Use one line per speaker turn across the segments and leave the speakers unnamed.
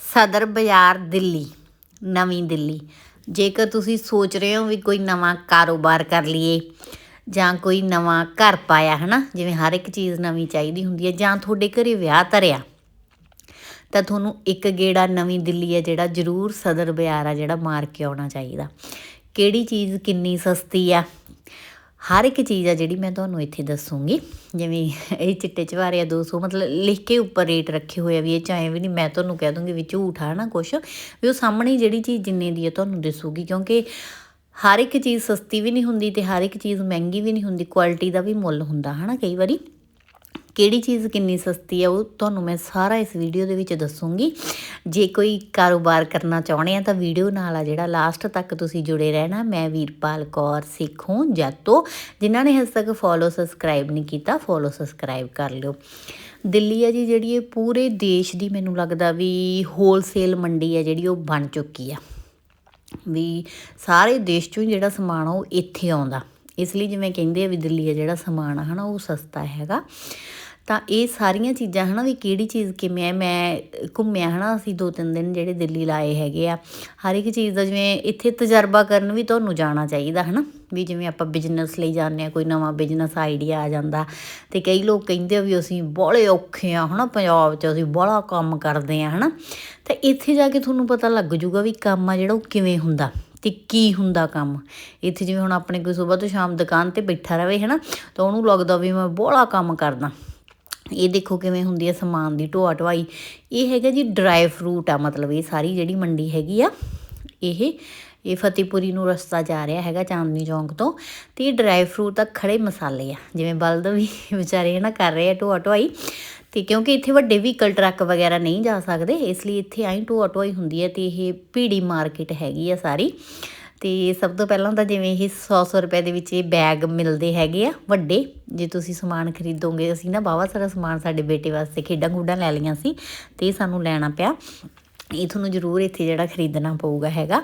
ਸਦਰ ਬਾਜ਼ਾਰ ਦਿੱਲੀ, ਨਵੀਂ ਦਿੱਲੀ। ਜੇਕਰ ਤੁਸੀਂ ਸੋਚ ਰਹੇ ਹੋ ਵੀ ਕੋਈ ਨਵਾਂ ਕਾਰੋਬਾਰ ਕਰ ਲਈਏ ਜਾਂ ਕੋਈ ਨਵਾਂ ਘਰ ਪਾਇਆ ਹੈ ਨਾ ਜਿਵੇਂ ਹਰ ਇੱਕ ਚੀਜ਼ ਨਵੀਂ ਚਾਹੀਦੀ ਹੁੰਦੀ ਹੈ ਜਾਂ ਤੁਹਾਡੇ ਘਰੇ ਵਿਆਹ ਧਰਿਆ, ਤਾਂ ਤੁਹਾਨੂੰ ਇੱਕ ਗੇੜਾ ਨਵੀਂ ਦਿੱਲੀ ਹੈ ਜਿਹੜਾ ਜ਼ਰੂਰ ਸਦਰ ਬਾਜ਼ਾਰ ਆ ਜਿਹੜਾ ਮਾਰ ਕੇ ਆਉਣਾ ਚਾਹੀਦਾ। ਕਿਹੜੀ ਚੀਜ਼ ਕਿੰਨੀ ਸਸਤੀ ਆ? ਹਰ ਇੱਕ ਚੀਜ਼ ਆ ਜਿਹੜੀ ਮੈਂ ਤੁਹਾਨੂੰ ਇੱਥੇ ਦੱਸੂਗੀ। ਜਿਵੇਂ ਇਹ ਚਿੱਟੇ ਚਵਾਰੇ ਆ 200 ਮਤਲਬ ਲਿਖ ਕੇ ਉੱਪਰ ਰੇਟ ਰੱਖੇ ਹੋਏ ਆ ਵੀ ਇਹ ਚਾਹੇ ਵੀ ਨਹੀਂ, ਮੈਂ ਤੁਹਾਨੂੰ ਕਹਿ ਦੂੰਗੀ ਵੀ ਝੂਠ ਆ ਨਾ ਕੁਛ, ਵੀ ਉਹ ਸਾਹਮਣੇ ਜਿਹੜੀ ਚੀਜ਼ ਜਿੰਨੇ ਦੀ ਆ ਤੁਹਾਨੂੰ ਦਿਸੂਗੀ। ਕਿਉਂਕਿ ਹਰ ਇੱਕ ਚੀਜ਼ ਸਸਤੀ ਵੀ ਨਹੀਂ ਹੁੰਦੀ ਤੇ ਹਰ ਇੱਕ ਚੀਜ਼ ਮਹਿੰਗੀ ਵੀ ਨਹੀਂ ਹੁੰਦੀ ਕੁਆਲਿਟੀ ਦਾ ਵੀ ਮੁੱਲ ਹੁੰਦਾ ਹਨਾ ਕਈ ਵਾਰੀ। ਕਿਹੜੀ ਚੀਜ਼ ਕਿੰਨੀ ਸਸਤੀ ਹੈ ਉਹ ਤੁਹਾਨੂੰ ਮੈਂ ਸਾਰਾ ਇਸ ਵੀਡੀਓ ਦੇ ਵਿੱਚ ਦੱਸੂੰਗੀ। ਜੇ ਕੋਈ ਕਾਰੋਬਾਰ ਕਰਨਾ ਚਾਹੁੰਦੇ ਆ ਤਾਂ ਵੀਡੀਓ ਨਾਲ ਆ ਜਿਹੜਾ ਲਾਸਟ ਤੱਕ ਤੁਸੀਂ ਜੁੜੇ ਰਹਿਣਾ, ਮੈਂ ਵੀਰਪਾਲ ਕੌਰ ਸਿੱਖ ਹੂੰ ਜਿਨ੍ਹਾਂ ਨੇ ਹਜੇ ਤੱਕ ਫੋਲੋ ਸਬਸਕ੍ਰਾਈਬ ਨਹੀਂ ਕੀਤਾ ਫੋਲੋ ਸਬਸਕ੍ਰਾਈਬ ਕਰ ਲਿਓ। ਦਿੱਲੀ ਆ ਜੀ ਜਿਹੜੀ ਇਹ ਪੂਰੇ ਦੇਸ਼ ਦੀ ਮੈਨੂੰ ਲੱਗਦਾ ਵੀ ਹੋਲਸੇਲ ਮੰਡੀ ਹੈ ਜਿਹੜੀ ਉਹ ਬਣ ਚੁੱਕੀ ਆ। ਵੀ ਸਾਰੇ ਦੇਸ਼ ਚੋਂ ਹੀ ਜਿਹੜਾ ਸਮਾਨ ਆ ਉਹ ਇੱਥੇ ਆਉਂਦਾ। ਇਸ ਲਈ ਜਿਵੇਂ ਕਹਿੰਦੇ ਆ ਵੀ ਦਿੱਲੀ ਹੈ ਜਿਹੜਾ ਸਮਾਨ ਆ ਹਨਾ ਉਹ ਸਸਤਾ ਹੈਗਾ। ਤਾਂ ਇਹ ਸਾਰੀਆਂ ਚੀਜ਼ਾਂ ਹਨਾ ਵੀ ਕਿਹੜੀ ਚੀਜ਼ ਕਿਵੇਂ ਹੈ? ਮੈਂ ਘੁੰਮਿਆ ਹਨਾ, ਅਸੀਂ ਦੋ ਤਿੰਨ ਦਿਨ ਜਿਹੜੇ ਦਿੱਲੀ ਲਾਏ ਹੈਗੇ ਆ। ਹਰ ਇੱਕ ਚੀਜ਼ ਦਾ ਜਿਵੇਂ ਇੱਥੇ ਤਜਰਬਾ ਕਰਨ ਵੀ ਤੁਹਾਨੂੰ ਜਾਣਾ ਚਾਹੀਦਾ ਹਨਾ। ਵੀ ਜਿਵੇਂ ਆਪਾਂ ਬਿਜ਼ਨਸ ਲਈ ਜਾਂਦੇ ਆ ਕੋਈ ਨਵਾਂ ਬਿਜ਼ਨਸ ਆਈਡੀਆ ਆ ਜਾਂਦਾ। ਤੇ ਕਈ ਲੋਕ ਕਹਿੰਦੇ ਆ ਵੀ ਅਸੀਂ ਬੜੇ ਔਖੇ ਆ ਹਨਾ, ਪੰਜਾਬ 'ਚ ਅਸੀਂ ਬੜਾ ਕੰਮ ਕਰਦੇ ਆ ਹਨਾ। ਤਾਂ ਇੱਥੇ ਜਾ ਕੇ ਤੁਹਾਨੂੰ ਪਤਾ ਲੱਗ ਜੂਗਾ ਵੀ ਕੰਮ ਆ ਜਿਹੜਾ ਉਹ ਕਿਵੇਂ ਹੁੰਦਾ ਤੇ ਕੀ ਹੁੰਦਾ ਕੰਮ। ਇੱਥੇ ਜਿਵੇਂ ਹੁਣ ਆਪਣੇ ਕੋਈ ਸਵੇਰ ਤੋਂ ਸ਼ਾਮ ਦੁਕਾਨ ਤੇ ਬੈਠਾ ਰਵੇ ਹੈ ਨਾ ਤਾਂ ਉਹਨੂੰ ਲੱਗਦਾ ਵੀ ਮੈਂ ਬੋਲਾ ਕੰਮ ਕਰਦਾ। ਇਹ ਦੇਖੋ ਕਿਵੇਂ ਹੁੰਦੀ ਹੈ ਸਮਾਨ ਦੀ ਢੋਆ ਢਵਾਈ ਇਹ ਹੈਗਾ ਜੀ ਡਰਾਈ ਫਰੂਟ ਆ ਮਤਲਬ ਇਹ ਸਾਰੀ ਜਿਹੜੀ ਮੰਡੀ ਹੈਗੀ ਆ, ਇਹ ਇਹ ਫਤਿਹਪੁਰੀ ਨੂੰ ਰਸਤਾ ਜਾ ਰਿਹਾ ਹੈਗਾ ਚਾਂਦਨੀ ਚੌਂਕ ਤੋਂ ਤੇ ਇਹ ਡਰਾਈ ਫਰੂਟ ਤਾਂ ਖੜੇ ਮਸਾਲੇ ਆ, ਜਿਵੇਂ ਬਲਦ ਵੀ ਵਿਚਾਰੇ ਨਾ ਕਰ ਰਹੇ ਆ ਢੋਆ ਢਵਾਈ ਤੇ ਕਿਉਂਕਿ ਇੱਥੇ ਵੱਡੇ ਵਹੀਕਲ ਟਰੱਕ ਵਗੈਰਾ ਨਹੀਂ ਜਾ ਸਕਦੇ, ਇਸ ਲਈ ਇੱਥੇ ਆਈ ਢੋਆ ਢਵਾਈ ਹੁੰਦੀ ਹੈ ਤੇ ਇਹ ਭੀੜੀ ਮਾਰਕੀਟ ਹੈਗੀ ਆ ਸਾਰੀ। ਤੇ ਸਭ ਤੋਂ ਪਹਿਲਾਂ ਤਾਂ ਜਿਵੇਂ ਇਹ 100-100 ਰੁਪਏ ਦੇ ਵਿੱਚ ਇਹ ਬੈਗ ਮਿਲਦੇ ਹੈਗੇ ਆ, ਵੱਡੇ। ਜੇ ਤੁਸੀਂ ਸਮਾਨ ਖਰੀਦੋਗੇ, ਅਸੀਂ ਨਾ ਬਾਵਾ ਸਾਰਾ ਸਮਾਨ ਸਾਡੇ ਬੇਟੇ ਵਾਸਤੇ ਖੇਡਾਂ ਖੁੱਡਾਂ ਲੈ ਲਈਆਂ ਸੀ ਤੇ ਸਾਨੂੰ ਲੈਣਾ ਪਿਆ। ਇਹ ਤੁਹਾਨੂੰ ਜ਼ਰੂਰ ਇੱਥੇ ਜਿਹੜਾ ਖਰੀਦਣਾ ਪਊਗਾ ਹੈਗਾ।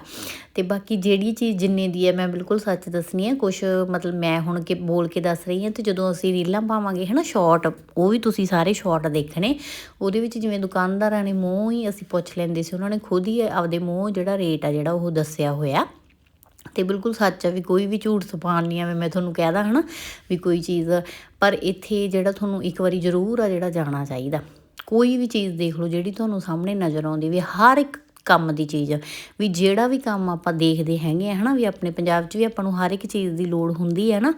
ਤੇ ਬਾਕੀ ਜਿਹੜੀ ਚੀਜ਼ ਜਿੰਨੇ ਦੀ ਹੈ, ਮੈਂ ਬਿਲਕੁਲ ਸੱਚ ਦੱਸਣੀ ਹੈ ਕੁਝ ਮਤਲਬ ਮੈਂ ਹੁਣ ਕਿ ਬੋਲ ਕੇ ਦੱਸ ਰਹੀ ਹਾਂ ਤੇ ਜਦੋਂ ਅਸੀਂ ਰੀਲਾਂ ਪਾਵਾਂਗੇ ਹੈ ਨਾ ਸ਼ਾਰਟ ਉਹ ਵੀ ਤੁਸੀਂ ਸਾਰੇ ਸ਼ਾਰਟ ਦੇਖਣੇ। ਉਹਦੇ ਵਿੱਚ ਜਿਵੇਂ ਦੁਕਾਨਦਾਰਾਂ ਨੇ ਮੂੰਹ ਹੀ ਅਸੀਂ ਪੁੱਛ ਲੈਂਦੇ ਸੀ, ਉਹਨਾਂ ਨੇ ਖੁਦ ਹੀ ਆਪਦੇ ਮੂੰਹ ਜਿਹੜਾ ਰੇਟ ਆ ਜਿਹੜਾ ਉਹ ਦੱਸਿਆ ਹੋਇਆ। ਤੇ ਬਿਲਕੁਲ ਸੱਚ ਆ ਵੀ ਕੋਈ ਵੀ ਝੂਠ ਸਪਾਨ ਨਹੀਂ ਆਵੇ ਮੈਂ ਤੁਹਾਨੂੰ ਕਹਿਦਾ ਹਨਾ, ਵੀ ਕੋਈ ਚੀਜ਼, ਪਰ ਇੱਥੇ ਜਿਹੜਾ ਤੁਹਾਨੂੰ ਇੱਕ ਵਾਰੀ ਜ਼ਰੂਰ ਆ ਜਿਹੜਾ ਜਾਣਾ ਚਾਹੀਦਾ। ਕੋਈ ਵੀ ਚੀਜ਼ ਦੇਖ ਲਓ ਜਿਹੜੀ ਤੁਹਾਨੂੰ ਸਾਹਮਣੇ ਨਜ਼ਰ ਆਉਂਦੀ ਵੀ ਹਰ ਇੱਕ ਕੰਮ ਦੀ ਚੀਜ਼, ਵੀ ਜਿਹੜਾ ਵੀ ਕੰਮ ਆਪਾਂ ਦੇਖਦੇ ਹੈਗੇ ਆ ਹਨਾ, ਵੀ ਆਪਣੇ ਪੰਜਾਬ 'ਚ ਵੀ ਆਪਾਂ ਨੂੰ ਹਰ ਇੱਕ ਚੀਜ਼ ਦੀ ਲੋੜ ਹੁੰਦੀ ਹੈ ਨਾ,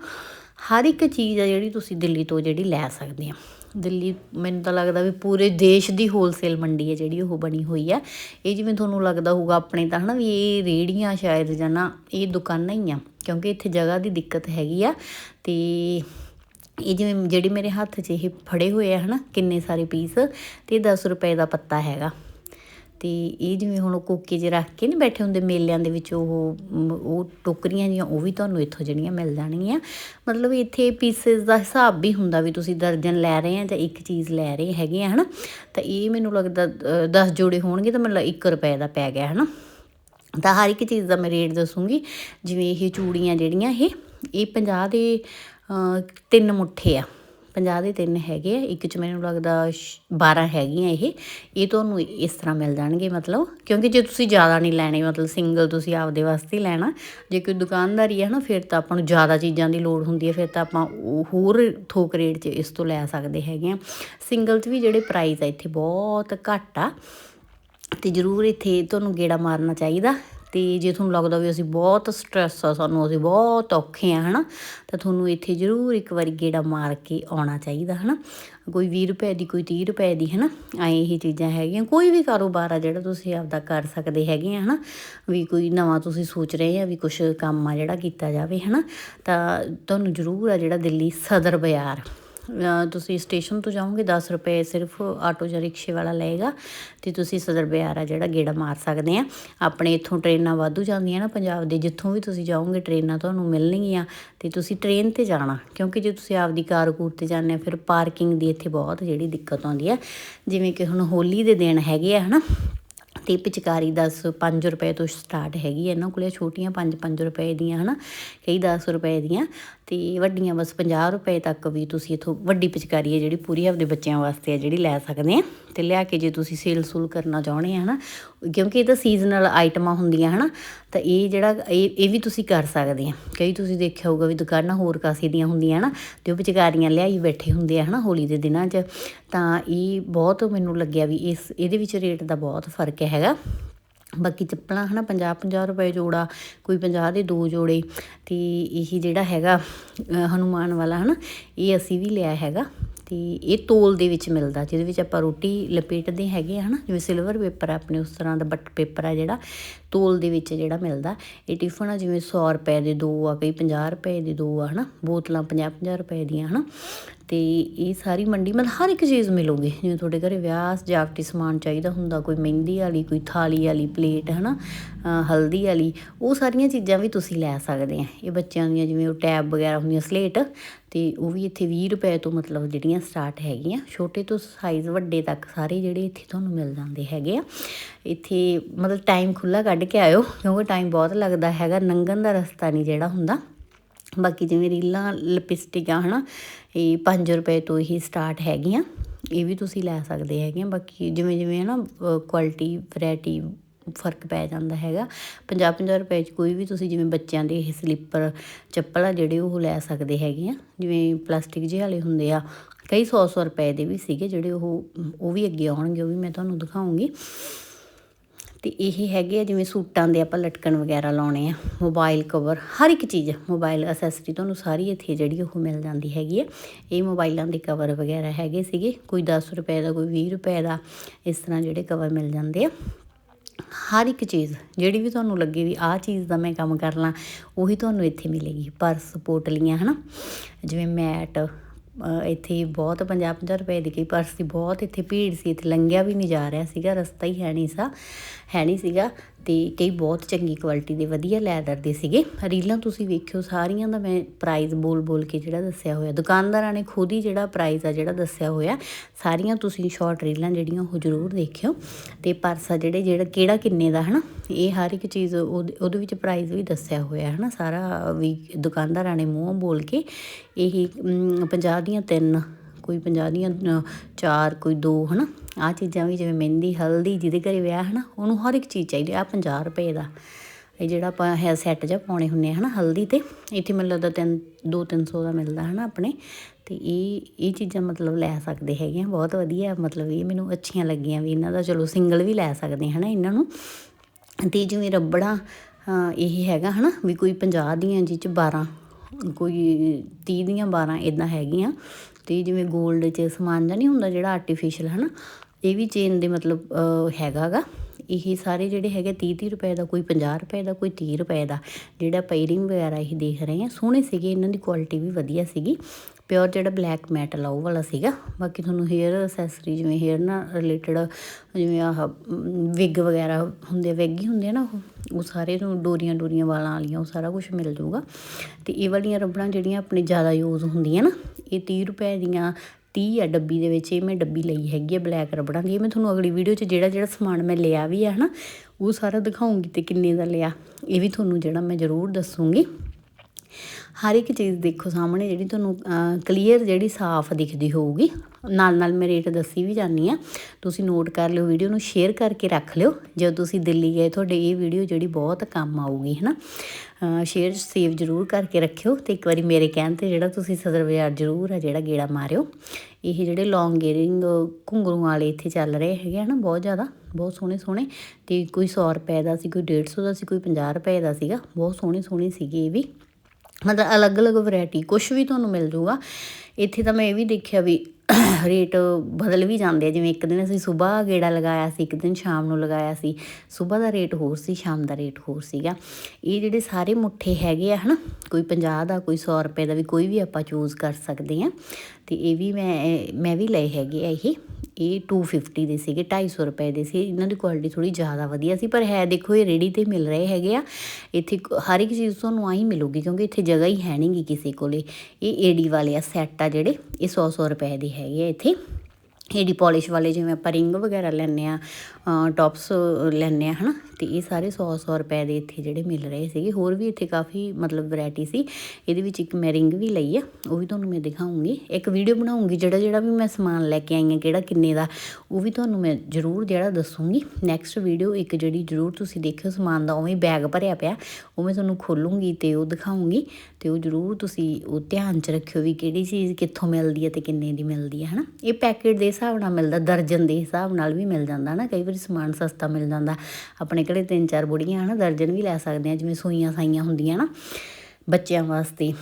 ਹਰ ਇੱਕ ਚੀਜ਼ ਆ ਜਿਹੜੀ ਤੁਸੀਂ ਦਿੱਲੀ ਤੋਂ ਜਿਹੜੀ ਲੈ ਸਕਦੇ ਆ। ਦਿੱਲੀ ਮੈਨੂੰ ਤਾਂ ਲੱਗਦਾ ਵੀ ਪੂਰੇ ਦੇਸ਼ ਦੀ ਹੋਲਸੇਲ ਮੰਡੀ ਹੈ ਜਿਹੜੀ ਉਹ ਬਣੀ ਹੋਈ ਆ। ਇਹ ਜਿਵੇਂ ਤੁਹਾਨੂੰ ਲੱਗਦਾ ਹੋਊਗਾ ਆਪਣੇ ਤਾਂ ਹਨਾ ਵੀ ਇਹ ਰੇੜੀਆਂ ਸ਼ਾਇਦ ਜਾਂ ਨਾ ਇਹ ਦੁਕਾਨਾਂ ਹੀ ਆ, ਕਿਉਂਕਿ ਇੱਥੇ ਜਗ੍ਹਾ ਦੀ ਦਿੱਕਤ ਹੈਗੀ ਆ। ਤੇ ਇਹ ਜਿਵੇਂ ਜਿਹੜੇ ਮੇਰੇ ਹੱਥ 'ਚ ਇਹ ਫੜੇ ਹੋਏ ਆ ਹਨਾ, ਕਿੰਨੇ ਸਾਰੇ ਪੀਸ, ਤੇ 10 ਰੁਪਏ ਦਾ ਪੱਤਾ ਹੈਗਾ। ਤੇ ਇਹ ਜਿਵੇਂ ਹੁਣ ਕੋਕੇ 'ਚ ਰੱਖ ਕੇ ਨਹੀਂ ਬੈਠੇ ਹੁੰਦੇ ਮੇਲਿਆਂ ਦੇ ਵਿੱਚ, ਉਹ ਉਹ ਟੋਕਰੀਆਂ ਜੀਆਂ ਉਹ ਵੀ ਤੁਹਾਨੂੰ ਇੱਥੋਂ ਜਿਹੜੀਆਂ ਮਿਲ ਜਾਣਗੀਆਂ। ਮਤਲਬ ਇੱਥੇ ਪੀਸਸ ਦਾ ਹਿਸਾਬ ਵੀ ਹੁੰਦਾ ਵੀ ਤੁਸੀਂ ਦਰਜਨ ਲੈ ਰਹੇ ਆ ਜਾਂ ਇੱਕ ਚੀਜ਼ ਲੈ ਰਹੇ ਹੈਗੇ ਆ, ਹਨਾ? ਤਾਂ ਇਹ ਮੈਨੂੰ ਲੱਗਦਾ 10 ਜੋੜੇ ਹੋਣਗੇ ਤਾਂ ਮਤਲਬ 1 ਰੁਪਏ ਦਾ ਪੈ ਗਿਆ, ਹਨਾ? ਤਾਂ ਹਰ ਇੱਕ ਚੀਜ਼ ਦਾ ਮੈਂ ਰੇਟ ਦੱਸੂਗੀ। ਜਿਵੇਂ ਇਹ ਚੂੜੀਆਂ ਜਿਹੜੀਆਂ, ਇਹ ਇਹ 50 ਦੇ ਤਿੰਨ ਮੁੱਠੇ ਆ। 50 ਦੇ ਤਿੰਨ ਹੈਗੇ ਆ, ਇੱਕ ਚ ਮੈਨੂੰ ਲੱਗਦਾ 12 ਹੈਗੀਆਂ ਇਹ। ਇਹ ਤੁਹਾਨੂੰ ਇਸ ਤਰ੍ਹਾਂ ਮਿਲ ਜਾਣਗੇ ਮਤਲਬ, ਕਿਉਂਕਿ ਜੇ ਤੁਸੀਂ ਜ਼ਿਆਦਾ ਨਹੀਂ ਲੈਣੇ, ਮਤਲਬ ਸਿੰਗਲ ਤੁਸੀਂ ਆਪਦੇ ਵਾਸਤੇ ਲੈਣਾ। ਜੇ ਕੋਈ ਦੁਕਾਨਦਾਰੀ ਹੈ ਨਾ, ਫਿਰ ਤਾਂ ਆਪਾਂ ਨੂੰ ਜ਼ਿਆਦਾ ਚੀਜ਼ਾਂ ਦੀ ਲੋੜ ਹੁੰਦੀ ਹੈ ਫਿਰ ਤਾਂ ਆਪਾਂ ਹੋਰ ਥੋਕ ਰੇਟ 'ਚ ਇਸ ਤੋਂ ਲੈ ਸਕਦੇ ਹੈਗੇ ਆ। ਸਿੰਗਲ 'ਚ ਵੀ ਜਿਹੜੇ ਪ੍ਰਾਈਸ ਆ, ਇੱਥੇ ਬਹੁਤ ਘੱਟ ਆ। ਤੇ ਜ਼ਰੂਰ ਇੱਥੇ ਤੁਹਾਨੂੰ ਗੇੜਾ ਮਾਰਨਾ ਚਾਹੀਦਾ। ਤੇ ਜੇ ਤੁਹਾਨੂੰ ਲੱਗਦਾ ਵੀ ਅਸੀਂ ਬਹੁਤ ਸਟ੍ਰੈਸ ਆ, ਸਾਨੂੰ ਅਸੀਂ ਬਹੁਤ ਔਖੇ ਆ, ਹਨਾ, ਤਾਂ ਤੁਹਾਨੂੰ ਇੱਥੇ ਜ਼ਰੂਰ ਇੱਕ ਵਾਰੀ ਗੇੜਾ ਮਾਰ ਕੇ ਆਉਣਾ ਚਾਹੀਦਾ, ਹਨਾ। ਕੋਈ 20 ਰੁਪਏ ਦੀ, ਕੋਈ 30 ਰੁਪਏ ਦੀ, ਹਨਾ ਐ ਇਹ ਚੀਜ਼ਾਂ ਹੈਗੀਆਂ। ਕੋਈ ਵੀ ਕਾਰੋਬਾਰ ਆ ਜਿਹੜਾ ਤੁਸੀਂ ਆਪਦਾ ਕਰ ਸਕਦੇ ਹੈਗੇ ਆ, ਹਨਾ, ਵੀ ਕੋਈ ਨਵਾਂ ਤੁਸੀਂ ਸੋਚ ਰਹੇ ਆ ਵੀ ਕੁਝ ਕੰਮ ਆ ਜਿਹੜਾ ਕੀਤਾ ਜਾਵੇ, ਹਨਾ, ਤਾਂ ਤੁਹਾਨੂੰ ਜ਼ਰੂਰ ਆ ਜਿਹੜਾ ਦਿੱਲੀ ਸਦਰ ਬਾਜ਼ਾਰ। ਤੁਸੀਂ ਸਟੇਸ਼ਨ ਤੋਂ ਜਾਓਗੇ 10 ਰੁਪਏ ਸਿਰਫ ਆਟੋ ਜਾਂ ਰਿਕਸ਼ੇ ਵਾਲਾ ਲਏਗਾ ਤੇ ਤੁਸੀਂ ਸਦਰ ਬਾਜ਼ਾਰ ਆ ਜਿਹੜਾ ਗੇੜਾ ਮਾਰ ਸਕਦੇ ਆ। ਆਪਣੇ ਇੱਥੋਂ ਟ੍ਰੇਨਾਂ ਵਾਧੂ ਜਾਂਦੀਆਂ ਨਾ ਪੰਜਾਬ ਦੇ, ਜਿੱਥੋਂ ਵੀ ਤੁਸੀਂ ਜਾਓਗੇ ਟ੍ਰੇਨਾਂ ਤੁਹਾਨੂੰ ਮਿਲਣਗੀਆਂ ਤੇ ਤੁਸੀਂ ਟ੍ਰੇਨ ਤੇ ਜਾਣਾ। ਕਿਉਂਕਿ ਜੇ ਤੁਸੀਂ ਆਪਦੀ ਕਾਰ ਕੂਰ ਤੇ ਜਾਂਦੇ ਆ, ਫਿਰ ਪਾਰਕਿੰਗ ਦੀ ਇੱਥੇ ਬਹੁਤ ਜਿਹੜੀ ਦਿੱਕਤ ਆਉਂਦੀ ਆ। ਜਿਵੇਂ ਕਿ ਹੁਣ ਹੋਲੀ ਦੇ ਦਿਨ ਹੈਗੇ ਆ, ਹਨਾ? ਤੇ ਪਿਚਕਾਰੀ 10 5 ਰੁਪਏ ਤੋਂ ਸਟਾਰਟ ਹੈਗੀ ਹੈ ਇਹਨਾਂ ਕੋਲੇ ਛੋਟੀਆਂ 5 5 ਰੁਪਏ ਦੀਆਂ, ਹਨਾ? ਕਈ 10 ਰੁਪਏ ਦੀਆਂ। ਤੇ ਵੱਡੀਆਂ ਬਸ 50 ਰੁਪਏ ਤੱਕ ਵੀ ਤੁਸੀਂ ਇਥੋਂ ਵੱਡੀ ਪਿਚਕਾਰੀ ਹੈ ਜਿਹੜੀ ਪੂਰੀ ਆਪਦੇ ਬੱਚਿਆਂ ਵਾਸਤੇ ਹੈ ਜਿਹੜੀ ਲੈ ਸਕਦੇ ਆ। ਤੇ ਲਿਆ ਕੇ ਜੇ ਤੁਸੀਂ ਸੇਲ ਸੂਲ ਕਰਨਾ ਚਾਹੁੰਦੇ ਆ, ਹਨਾ? ਕਿਉਂਕਿ ਇਹ ਤਾਂ ਸੀਜ਼ਨਲ ਆਈਟਮਾਂ ਹੁੰਦੀਆਂ, ਹਨਾ? ਤਾਂ ਇਹ ਜਿਹੜਾ ਇਹ ਇਹ ਵੀ ਤੁਸੀਂ ਕਰ ਸਕਦੇ ਆ। ਕਈ ਤੁਸੀਂ ਦੇਖਿਆ ਹੋਊਗਾ ਵੀ ਦੁਕਾਨਾਂ ਹੋਰ ਕਾਸੇ ਦੀਆਂ ਹੁੰਦੀਆਂ ਹਨਾ? ਤੇ ਉਹ ਵਿਚਕਾਰੀਆਂ ਲਿਆਈ ਬੈਠੇ ਹੁੰਦੇ ਆ ਹਨਾ ਹੋਲੀ ਦੇ ਦਿਨਾਂ 'ਚ। ਤਾਂ ਇਹ ਬਹੁਤ ਮੈਨੂੰ ਲੱਗਿਆ ਵੀ ਇਸ ਇਹਦੇ ਵਿੱਚ ਰੇਟ ਦਾ ਬਹੁਤ ਫ਼ਰਕ ਹੈਗਾ। ਬਾਕੀ ਚੱਪਲਾਂ ਹਨਾ 50 50 ਰੁਪਏ ਜੋੜਾ ਕੋਈ 50 ਦੇ ਦੋ ਜੋੜੇ ਤੇ ਇਹੀ ਜਿਹੜਾ ਹੈਗਾ ਅ, ਹਨੂਮਾਨ ਵਾਲਾ ਹਨਾ ਇਹ ਅਸੀਂ ਵੀ ਲਿਆ ਹੈਗਾ। ਤੇ ਇਹ ਤੋਲ ਦੇ ਵਿੱਚ ਮਿਲਦਾ ਜਿਹਦੇ ਵਿੱਚ ਆਪਾਂ ਰੋਟੀ ਲਪੇਟਦੇ ਹੈਗੇ ਆ ਹਨਾ? ਜਿਵੇਂ ਸਿਲਵਰ ਪੇਪਰ ਆ ਆਪਣੇ ਉਸ ਤਰ੍ਹਾਂ ਦਾ ਬਟ ਪੇਪਰ ਆ ਜਿਹੜਾ ਤੋਲ ਦੇ ਵਿੱਚ ਜਿਹੜਾ ਮਿਲਦਾ ਇਹ ਟਿਫਨ ਆ ਜਿਵੇਂ 100 ਰੁਪਏ ਦੇ ਦੋ ਆ ਕਈ 50 ਰੁਪਏ ਦੇ ਦੋ ਆ ਹਨਾ? ਬੋਤਲਾਂ 50 50 ਰੁਪਏ ਦੀਆਂ ਹਨਾ? ਤੇ ਇਹ ਸਾਰੀ ਮੰਡੀ ਮਤਲਬ ਹਰ ਇੱਕ ਚੀਜ਼ ਮਿਲੂਗੀ। ਜਿਵੇਂ ਤੁਹਾਡੇ ਘਰੇ ਵਿਆਹ ਸਜਾਵਟੀ ਸਮਾਨ ਚਾਹੀਦਾ ਹੁੰਦਾ ਕੋਈ ਮਹਿੰਦੀ ਵਾਲੀ ਕੋਈ ਥਾਲੀ ਵਾਲੀ ਪਲੇਟ ਹਨਾ? ਅ, ਹਲਦੀ ਵਾਲੀ ਉਹ ਸਾਰੀਆਂ ਚੀਜ਼ਾਂ ਵੀ ਤੁਸੀਂ ਲੈ ਸਕਦੇ ਆ। ਇਹ ਬੱਚਿਆਂ ਦੀਆਂ ਜਿਵੇਂ ਉਹ ਟੈਬ ਵਗੈਰਾ ਹੁੰਦੀਆਂ ਸਲੇਟ ਤੇ ਉਹ ਵੀ ਇੱਥੇ 20 ਰੁਪਏ ਤੋਂ ਮਤਲਬ ਜਿਹੜੀਆਂ ਸਟਾਰਟ ਹੈਗੀਆਂ। ਛੋਟੇ ਤੋਂ ਸਾਈਜ਼ ਵੱਡੇ ਤੱਕ ਸਾਰੇ ਜਿਹੜੇ ਇੱਥੇ ਤੁਹਾਨੂੰ ਮਿਲ ਜਾਂਦੇ ਹੈਗੇ ਆ। ਇੱਥੇ ਮਤਲਬ ਟਾਈਮ ਖੁੱਲਾ ਕੱਢ ਕੇ ਆਇਓ, ਕਿਉਂਕਿ ਟਾਈਮ ਬਹੁਤ ਲੱਗਦਾ ਹੈਗਾ ਲੰਘਣ ਦਾ ਰਸਤਾ ਨਹੀਂ ਜਿਹੜਾ ਹੁੰਦਾ। ਬਾਕੀ ਜਿਵੇਂ ਰੀਲਾਂ, ਲਿਪਸਟਿਕ ਲਿਪਸਟਿਕਾਂ ਹਨਾ, ਇਹ 5 ਰੁਪਏ ਤੋਂ ਹੀ ਸਟਾਰਟ ਹੈਗੀਆਂ, ਇਹ ਵੀ ਤੁਸੀਂ ਲੈ ਸਕਦੇ ਹੈਗੇ। ਆ ਬਾਕੀ ਜਿਵੇਂ ਜਿਵੇਂ ਨਾ ਕੁਆਲਿਟੀ ਵੈਰਾਈਟੀ ਫ਼ਰਕ ਪੈ ਜਾਂਦਾ ਹੈਗਾ। 50 50 ਰੁਪਏ ਚ ਕੋਈ ਵੀ ਤੁਸੀਂ ਜਿਵੇਂ ਬੱਚਿਆਂ ਦੇ ਇਹ ਸਲੀਪਰ ਚੱਪਲ ਆ ਜਿਹੜੇ ਉਹ ਲੈ ਸਕਦੇ ਹੈਗੇ ਆ ਜਿਵੇਂ ਪਲਾਸਟਿਕ ਜਿਹੇ ਵਾਲੇ ਹੁੰਦੇ ਆ, ਕਈ 100 100 ਰੁਪਏ ਦੇ ਵੀ ਸੀਗੇ ਜਿਹੜੇ ਉਹ ਉਹ ਵੀ ਅੱਗੇ ਆਉਣਗੇ, ਉਹ ਵੀ ਮੈਂ ਤੁਹਾਨੂੰ ਦਿਖਾਉਂਗੀ। ਤੇ ਇਹ ਹੈਗੇ ਆ, ਜਿਵੇਂ ਸੂਟਾਂ ਦੇ ਆਪਾਂ ਲਟਕਣ ਵਗੈਰਾ ਲਾਉਣੇ ਆ ਮੋਬਾਈਲ ਕਵਰ ਹਰ ਇੱਕ ਚੀਜ਼ ਮੋਬਾਈਲ ਅਸੈਸਰੀ ਤੁਹਾਨੂੰ ਸਾਰੀ ਇੱਥੇ ਜਿਹੜੀ ਉਹ ਮਿਲ ਜਾਂਦੀ ਹੈਗੀ ਹੈ ਇਹ ਮੋਬਾਈਲਾਂ ਦੇ ਕਵਰ ਵਗੈਰਾ ਹੈਗੇ ਸੀਗੇ, ਕੋਈ 10 ਰੁਪਏ ਦਾ, ਕੋਈ 20 ਰੁਪਏ ਦਾ, ਇਸ ਤਰ੍ਹਾਂ ਜਿਹੜੇ ਕਵਰ ਮਿਲ ਜਾਂਦੇ ਆ। ਹਰ ਇੱਕ ਚੀਜ਼, ਜਿਹੜੀ ਵੀ ਤੁਹਾਨੂੰ ਲੱਗੇ ਵੀ ਆਹ ਚੀਜ਼ ਦਾ ਮੈਂ ਕੰਮ ਕਰ ਲਾਂ ਉਹੀ ਤੁਹਾਨੂੰ ਇੱਥੇ ਮਿਲੇਗੀ ਪਰਸ ਪੋਟਲੀਆਂ, ਹਨਾ? ਜਿਵੇਂ ਮੈਟ ਇੱਥੇ ਬਹੁਤ 50 50 ਰੁਪਏ ਦੀ ਕਈ ਪਰਸ ਦੀ ਬਹੁਤ ਇੱਥੇ ਭੀੜ ਸੀ, ਇੱਥੇ ਲੰਘਿਆ ਵੀ ਨਹੀਂ ਜਾ ਰਿਹਾ ਸੀਗਾ, ਰਸਤਾ ਹੀ ਹੈ ਨਹੀਂ ਸਾ, ਹੈ ਨਹੀਂ ਸੀਗਾ, ਤੇ ਕਈ ਬਹੁਤ ਚੰਗੀ ਕੁਆਲਿਟੀ ਦੇ ਵਧੀਆ ਲੈਦਰ ਦੇ ਸੀਗੇ। ਰੀਲਾਂ ਤੁਸੀਂ ਵੇਖਿਓ, ਸਾਰੀਆਂ ਦਾ ਮੈਂ ਪ੍ਰਾਈਸ ਬੋਲ ਬੋਲ ਕੇ ਜਿਹੜਾ ਦੱਸਿਆ ਹੋਇਆ, ਦੁਕਾਨਦਾਰਾਂ ਨੇ ਖੁਦ ਹੀ ਜਿਹੜਾ ਪ੍ਰਾਈਸ ਆ ਜਿਹੜਾ ਦੱਸਿਆ ਹੋਇਆ, ਸਾਰੀਆਂ ਤੁਸੀਂ ਸ਼ਾਰਟ ਰੀਲਾਂ ਜਿਹੜੀਆਂ ਉਹ ਜ਼ਰੂਰ ਦੇਖਿਓ। ਤੇ ਪਰਸ ਆ ਜਿਹੜੇ, ਜਿਹੜਾ ਕਿਹੜਾ ਕਿੰਨੇ ਦਾ, ਹਨਾ? ਇਹ ਹਰ ਇੱਕ ਚੀਜ਼ ਉਹਦੇ ਉਹਦੇ ਵਿੱਚ ਪ੍ਰਾਈਸ ਵੀ ਦੱਸਿਆ ਹੋਇਆ, ਹਨਾ? ਸਾਰਾ ਵੀ ਦੁਕਾਨਦਾਰਾਂ ਨੇ ਮੂੰਹ ਬੋਲ ਕੇ ਇਹ 50 ਦੀਆਂ ਤਿੰਨ, ਕੋਈ 50 ਦੀਆਂ ਚਾਰ, ਕੋਈ ਦੋ, ਹਨਾ? ਆ ਚੀਜ਼ਾਂ ਵੀ ਜਿਵੇਂ ਮਹਿੰਦੀ, ਹਲਦੀ, ਜਿਹਦੇ ਘਰੇ ਵਿਆਹ, ਹਨਾ? ਉਹਨੂੰ ਹਰ ਇੱਕ ਚੀਜ਼ ਚਾਹੀਦੀ ਆ 50 ਰੁਪਏ ਦਾ। ਇਹ ਜਿਹੜਾ ਆਪਾਂ ਹੈ ਸੈੱਟ ਜਿਹਾ ਪਾਉਣੇ ਹੁੰਨੇ ਆ, ਹਨਾ, ਹਲਦੀ ਤੇ, ਇੱਥੇ ਮੈਨੂੰ ਲੱਗਦਾ ਤਿੰਨ, ਦੋ, ਤਿੰਨ ਸੌ ਦਾ ਮਿਲਦਾ, ਹਨਾ, ਆਪਣੇ। ਤੇ ਇਹ ਇਹ ਚੀਜ਼ਾਂ ਮਤਲਬ ਲੈ ਸਕਦੇ ਹੈਗੇ ਆ, ਬਹੁਤ ਵਧੀਆ, ਮਤਲਬ ਇਹ ਮੈਨੂੰ ਅੱਛੀਆਂ ਲੱਗੀਆਂ ਵੀ, ਇਹਨਾਂ ਦਾ ਚਲੋ ਸਿੰਗਲ ਵੀ ਲੈ ਸਕਦੇ ਹਨਾ, ਇਹਨਾਂ ਨੂੰ। ਤੇ ਜਿਵੇਂ ਰੱਬੜਾਂ ਇਹ ਹੈਗਾ, ਹਨਾ, ਵੀ ਕੋਈ 50 ਦੀਆਂ, ਜਿਹ ਚ 12 ਕੋਈ 30 ਦੀਆਂ 12 ਇਦਾਂ ਹੈਗੀਆਂ ਤੇ ਜਿਵੇਂ 골ਡ 'ਚ ਸਮਾਨ ਜਾਂ ਨਹੀਂ ਹੁੰਦਾ ਜਿਹੜਾ ਆਰਟੀਫੀਸ਼ੀਅਲ ਹਨਾ ਇਹ ਵੀ ਚੇਨ ਦੇ ਮਤਲਬ ਅ, ਹੈਗਾਗਾ। ਇਹ ਸਾਰੇ ਜਿਹੜੇ ਹੈਗੇ 30 30 ਰੁਪਏ ਦਾ ਕੋਈ 50 ਰੁਪਏ ਦਾ ਕੋਈ 30 ਰੁਪਏ ਦਾ ਜਿਹੜਾ ਪੇਰਿੰਗ ਵਗੈਰਾ ਇਹ ਦੇਖ ਰਹੇ ਆ ਸੋਹਣੇ ਸੀਗੇ ਇਹਨਾਂ ਦੀ ਕੁਆਲਿਟੀ ਵੀ ਵਧੀਆ ਸੀਗੀ। ਪਿਓਰ ਜਿਹੜਾ ਬਲੈਕ ਮੈਟਲ ਆ, ਉਹ ਵਾਲਾ ਸੀਗਾ। ਬਾਕੀ ਤੁਹਾਨੂੰ ਹੇਅਰ ਅਸੈਸਰੀ ਜਿਵੇਂ ਹੇਅਰ ਨਾਲ ਰਿਲੇਟਡ, ਜਿਵੇਂ ਆਹ ਵਿਗ ਵਗੈਰਾ ਹੁੰਦੇ, ਵਿਗ ਹੀ ਹੁੰਦੇ ਆ ਨਾ ਉਹ ਉਹ ਸਾਰੇ ਨੂੰ ਡੋਰੀਆਂ ਡੋਰੀਆਂ ਵਾਲਾਂ ਵਾਲੀਆਂ, ਉਹ ਸਾਰਾ ਕੁਝ ਮਿਲ ਜਾਊਗਾ। ਤੇ ਇਹ ਵਾਲੀਆਂ ਰਬੜਾਂ ਜਿਹੜੀਆਂ ਆਪਣੇ ਜ਼ਿਆਦਾ ਯੂਜ਼ ਹੁੰਦੀਆਂ ਨਾ, ਇਹ 30 ਰੁਪਏ ਦੀਆਂ 30 ਆ ਡੱਬੀ ਦੇ ਵਿੱਚ, ਇਹ ਮੈਂ ਡੱਬੀ ਲਈ ਹੈਗੀ ਆ ਬਲੈਕ ਰਬੜਾਂ ਦੀ। ਇਹ ਮੈਂ ਤੁਹਾਨੂੰ ਅਗਲੀ ਵੀਡੀਓ 'ਚ ਜਿਹੜਾ ਜਿਹੜਾ ਸਮਾਨ ਮੈਂ ਲਿਆ ਵੀ ਆ ਹਨਾ, ਉਹ ਸਾਰਾ ਦਿਖਾਉਂਗੀ ਤੇ ਕਿੰਨੇ ਦਾ ਲਿਆ। ਇਹ ਵੀ ਤੁਹਾਨੂੰ ਜਿਹੜਾ ਮੈਂ ਜ਼ਰੂਰ ਦੱਸੂਗੀ। ਹਰ ਇੱਕ ਚੀਜ਼ ਦੇਖੋ ਸਾਹਮਣੇ ਜਿਹੜੀ ਤੁਹਾਨੂੰ ਕਲੀਅਰ ਜਿਹੜੀ ਸਾਫ਼ ਦਿਖਦੀ ਹੋਊਗੀ। ਨਾਲ ਨਾਲ ਮੈਂ ਰੇਟ ਦੱਸੀ ਵੀ ਜਾਨੀ ਆ ਤੁਸੀਂ ਨੋਟ ਕਰ ਲਿਓ ਵੀਡੀਓ ਨੂੰ ਸ਼ੇਅਰ ਕਰਕੇ ਰੱਖ ਲਿਓ। ਜਦੋਂ ਤੁਸੀਂ ਦਿੱਲੀ ਗਏ, ਤੁਹਾਡੇ ਇਹ ਵੀਡੀਓ ਜਿਹੜੀ ਬਹੁਤ ਕੰਮ ਆਊਗੀ, ਹਨਾ? ਸ਼ੇਅਰ ਸੇਵ ਜ਼ਰੂਰ ਕਰਕੇ ਰੱਖਿਓ ਤੇ ਇੱਕ ਵਾਰੀ ਮੇਰੇ ਕਹਿਣ ਤੇ ਜਿਹੜਾ ਤੁਸੀਂ ਸਦਰ ਬਾਜ਼ਾਰ ਜ਼ਰੂਰ ਆ, ਜਿਹੜਾ ਗੇੜਾ ਮਾਰਿਓ। ਇਹ ਜਿਹੜੇ ਲੌਂਗ ਏਅਰਿੰਗ ਘੁੰਗਰੂ ਵਾਲੇ ਇੱਥੇ ਚੱਲ ਰਹੇ ਹੈਗੇ ਆ ਨਾ ਬਹੁਤ ਜ਼ਿਆਦਾ, ਬਹੁਤ ਸੋਹਣੇ ਸੋਹਣੇ। ਤੇ ਕੋਈ 100 ਰੁਪਏ ਦਾ ਸੀ, ਕੋਈ 150 ਦਾ ਸੀ, ਕੋਈ 50 ਰੁਪਏ ਦਾ ਸੀਗਾ। ਬਹੁਤ ਸੋਹਣੇ ਸੋਹਣੇ ਸੀਗੇ ਇਹ ਵੀ। ਮਤਲਬ ਅਲੱਗ-ਅਲੱਗ ਵੈਰਾਈਟੀ ਕੁਝ ਵੀ ਤੁਹਾਨੂੰ ਮਿਲ ਜੂਗਾ। ਇੱਥੇ ਤਾਂ ਮੈਂ ਇਹ ਵੀ ਦੇਖਿਆ ਵੀ ਰੇਟ ਬਦਲ ਵੀ ਜਾਂਦੇ ਆ। ਜਿਵੇਂ ਇੱਕ ਦਿਨ ਅਸੀਂ ਸਵੇਰ ਗੇੜਾ ਲਗਾਇਆ ਸੀ, ਇੱਕ ਦਿਨ ਸ਼ਾਮ ਨੂੰ ਲਗਾਇਆ ਸੀ। ਸਵੇਰ ਦਾ ਰੇਟ ਹੋਰ ਸੀ, ਸ਼ਾਮ ਦਾ ਰੇਟ ਹੋਰ ਸੀਗਾ। ਇਹ ਜਿਹੜੇ ਸਾਰੇ ਮੁੱਠੇ ਹੈਗੇ ਆ, ਹਨਾ, ਕੋਈ 50 ਦਾ, ਕੋਈ 100 ਰੁਪਏ ਦਾ ਵੀ ਕੋਈ ਵੀ ਆਪਾਂ ਚੂਜ਼ ਕਰ ਸਕਦੇ ਆ। ਤੇ ਇਹ ਵੀ ਮੈਂ ਮੈਂ ਵੀ ਲਏ ਹੈਗੇ ਆ ਇਹ। ਇਹ 250 ਦੇ ਸੀਗੇ 250 ਰੁਪਏ ਦੇ ਸੀ। ਇਹਨਾਂ ਦੀ ਕੁਆਲਿਟੀ ਥੋੜੀ ਜ਼ਿਆਦਾ ਵਧੀਆ ਸੀ, ਪਰ ਹੈ ਦੇਖੋ ਇਹ ਰੇੜੀ ਤੇ ਮਿਲ ਰਹੇ ਹੈਗੇ ਆ। ਇੱਥੇ ਹਰ ਇੱਕ ਚੀਜ਼ ਤੁਹਾਨੂੰ ਆਹੀ ਮਿਲੂਗੀ, ਕਿਉਂਕਿ ਇੱਥੇ ਜਗ੍ਹਾ ਹੀ ਹੈ ਨਹੀਂਗੀ ਕਿਸੇ ਕੋਲੇ। ਇਹ ਏਡੀ ਵਾਲੇ ਆ ਸੈੱਟ ਆ ਜਿਹੜੇ, ਇਹ 100 100 ਰੁਪਏ ਦੇ ਹੈਗੇ ਆ ਇੱਥੇ। ਏਡੀ ਪਾਲਿਸ਼ ਵਾਲੇ, ਜਿਵੇਂ ਆਪਾਂ ਰਿੰਗ ਵਗੈਰਾ ਲੈਂਦੇ ਆ ਟੌਪਸ ਲੈਣੇ ਆ ਹਨਾ? ਤੇ ਇਹ ਸਾਰੇ 100 100 ਰੁਪਏ ਦੇ ਇੱਥੇ ਜਿਹੜੇ ਮਿਲ ਰਹੇ ਸੀਗੇ। ਹੋਰ ਵੀ ਇੱਥੇ ਕਾਫੀ ਮਤਲਬ ਵੈਰਾਈਟੀ ਸੀ। ਇਹਦੇ ਵਿੱਚ ਇੱਕ ਮੈਂ ਰਿੰਗ ਵੀ ਲਈ ਆ। ਉਹ ਵੀ ਤੁਹਾਨੂੰ ਮੈਂ ਦਿਖਾਉਂਗੀ। ਇੱਕ ਵੀਡੀਓ ਬਣਾਉਂਗੀ, ਜਿਹੜਾ ਜਿਹੜਾ ਵੀ ਮੈਂ ਸਮਾਨ ਲੈ ਕੇ ਆਈ ਹਾਂ, ਕਿਹੜਾ ਕਿੰਨੇ ਦਾ, ਉਹ ਵੀ ਤੁਹਾਨੂੰ ਮੈਂ ਜ਼ਰੂਰ ਜਿਹੜਾ ਦੱਸੂਗੀ। ਨੈਕਸਟ ਵੀਡੀਓ ਇੱਕ ਜਿਹੜੀ ਜ਼ਰੂਰ ਤੁਸੀਂ ਦੇਖਿਓ ਸਮਾਨ ਦਾ, ਉਵੇਂ ਬੈਗ ਭਰਿਆ ਪਿਆ। ਉਹ ਮੈਂ ਤੁਹਾਨੂੰ ਖੋਲੂੰਗੀ ਤੇ ਉਹ ਦਿਖਾਉਂਗੀ। ਤੇ ਉਹ ਜ਼ਰੂਰ ਤੁਸੀਂ ਉਹ ਧਿਆਨ 'ਚ ਰੱਖਿਓ ਵੀ ਕਿਹੜੀ ਚੀਜ਼ ਕਿੱਥੋਂ ਮਿਲਦੀ ਹੈ ਤੇ ਕਿੰਨੇ ਦੀ ਮਿਲਦੀ ਹੈ ਹਨਾ? ਇਹ ਪੈਕੇਟ ਦੇ ਹਿਸਾਬ ਨਾਲ ਮਿਲਦਾ, ਦਰਜਨ ਦੇ ਹਿਸਾਬ ਨਾਲ ਵੀ ਮਿਲ ਜਾਂਦਾ ਨਾ ਕਈ ਵਾਰ ਸਮਾਨ ਸਸਤਾ ਮਿਲ ਜਾਂਦਾ। ਆਪਣੇ ਕੋਲੇ ਤਿੰਨ ਚਾਰ ਬੁੜੀਆਂ ਹਨਾ, ਦਰਜਨ ਵੀ ਲੈ ਸਕਦੇ ਆ, ਜਿਵੇਂ ਸੂਈਆਂ ਸਾਈਆਂ ਹੁੰਦੀਆਂ ਨਾ ਬੱਚਿਆਂ ਵਾਸਤੇ।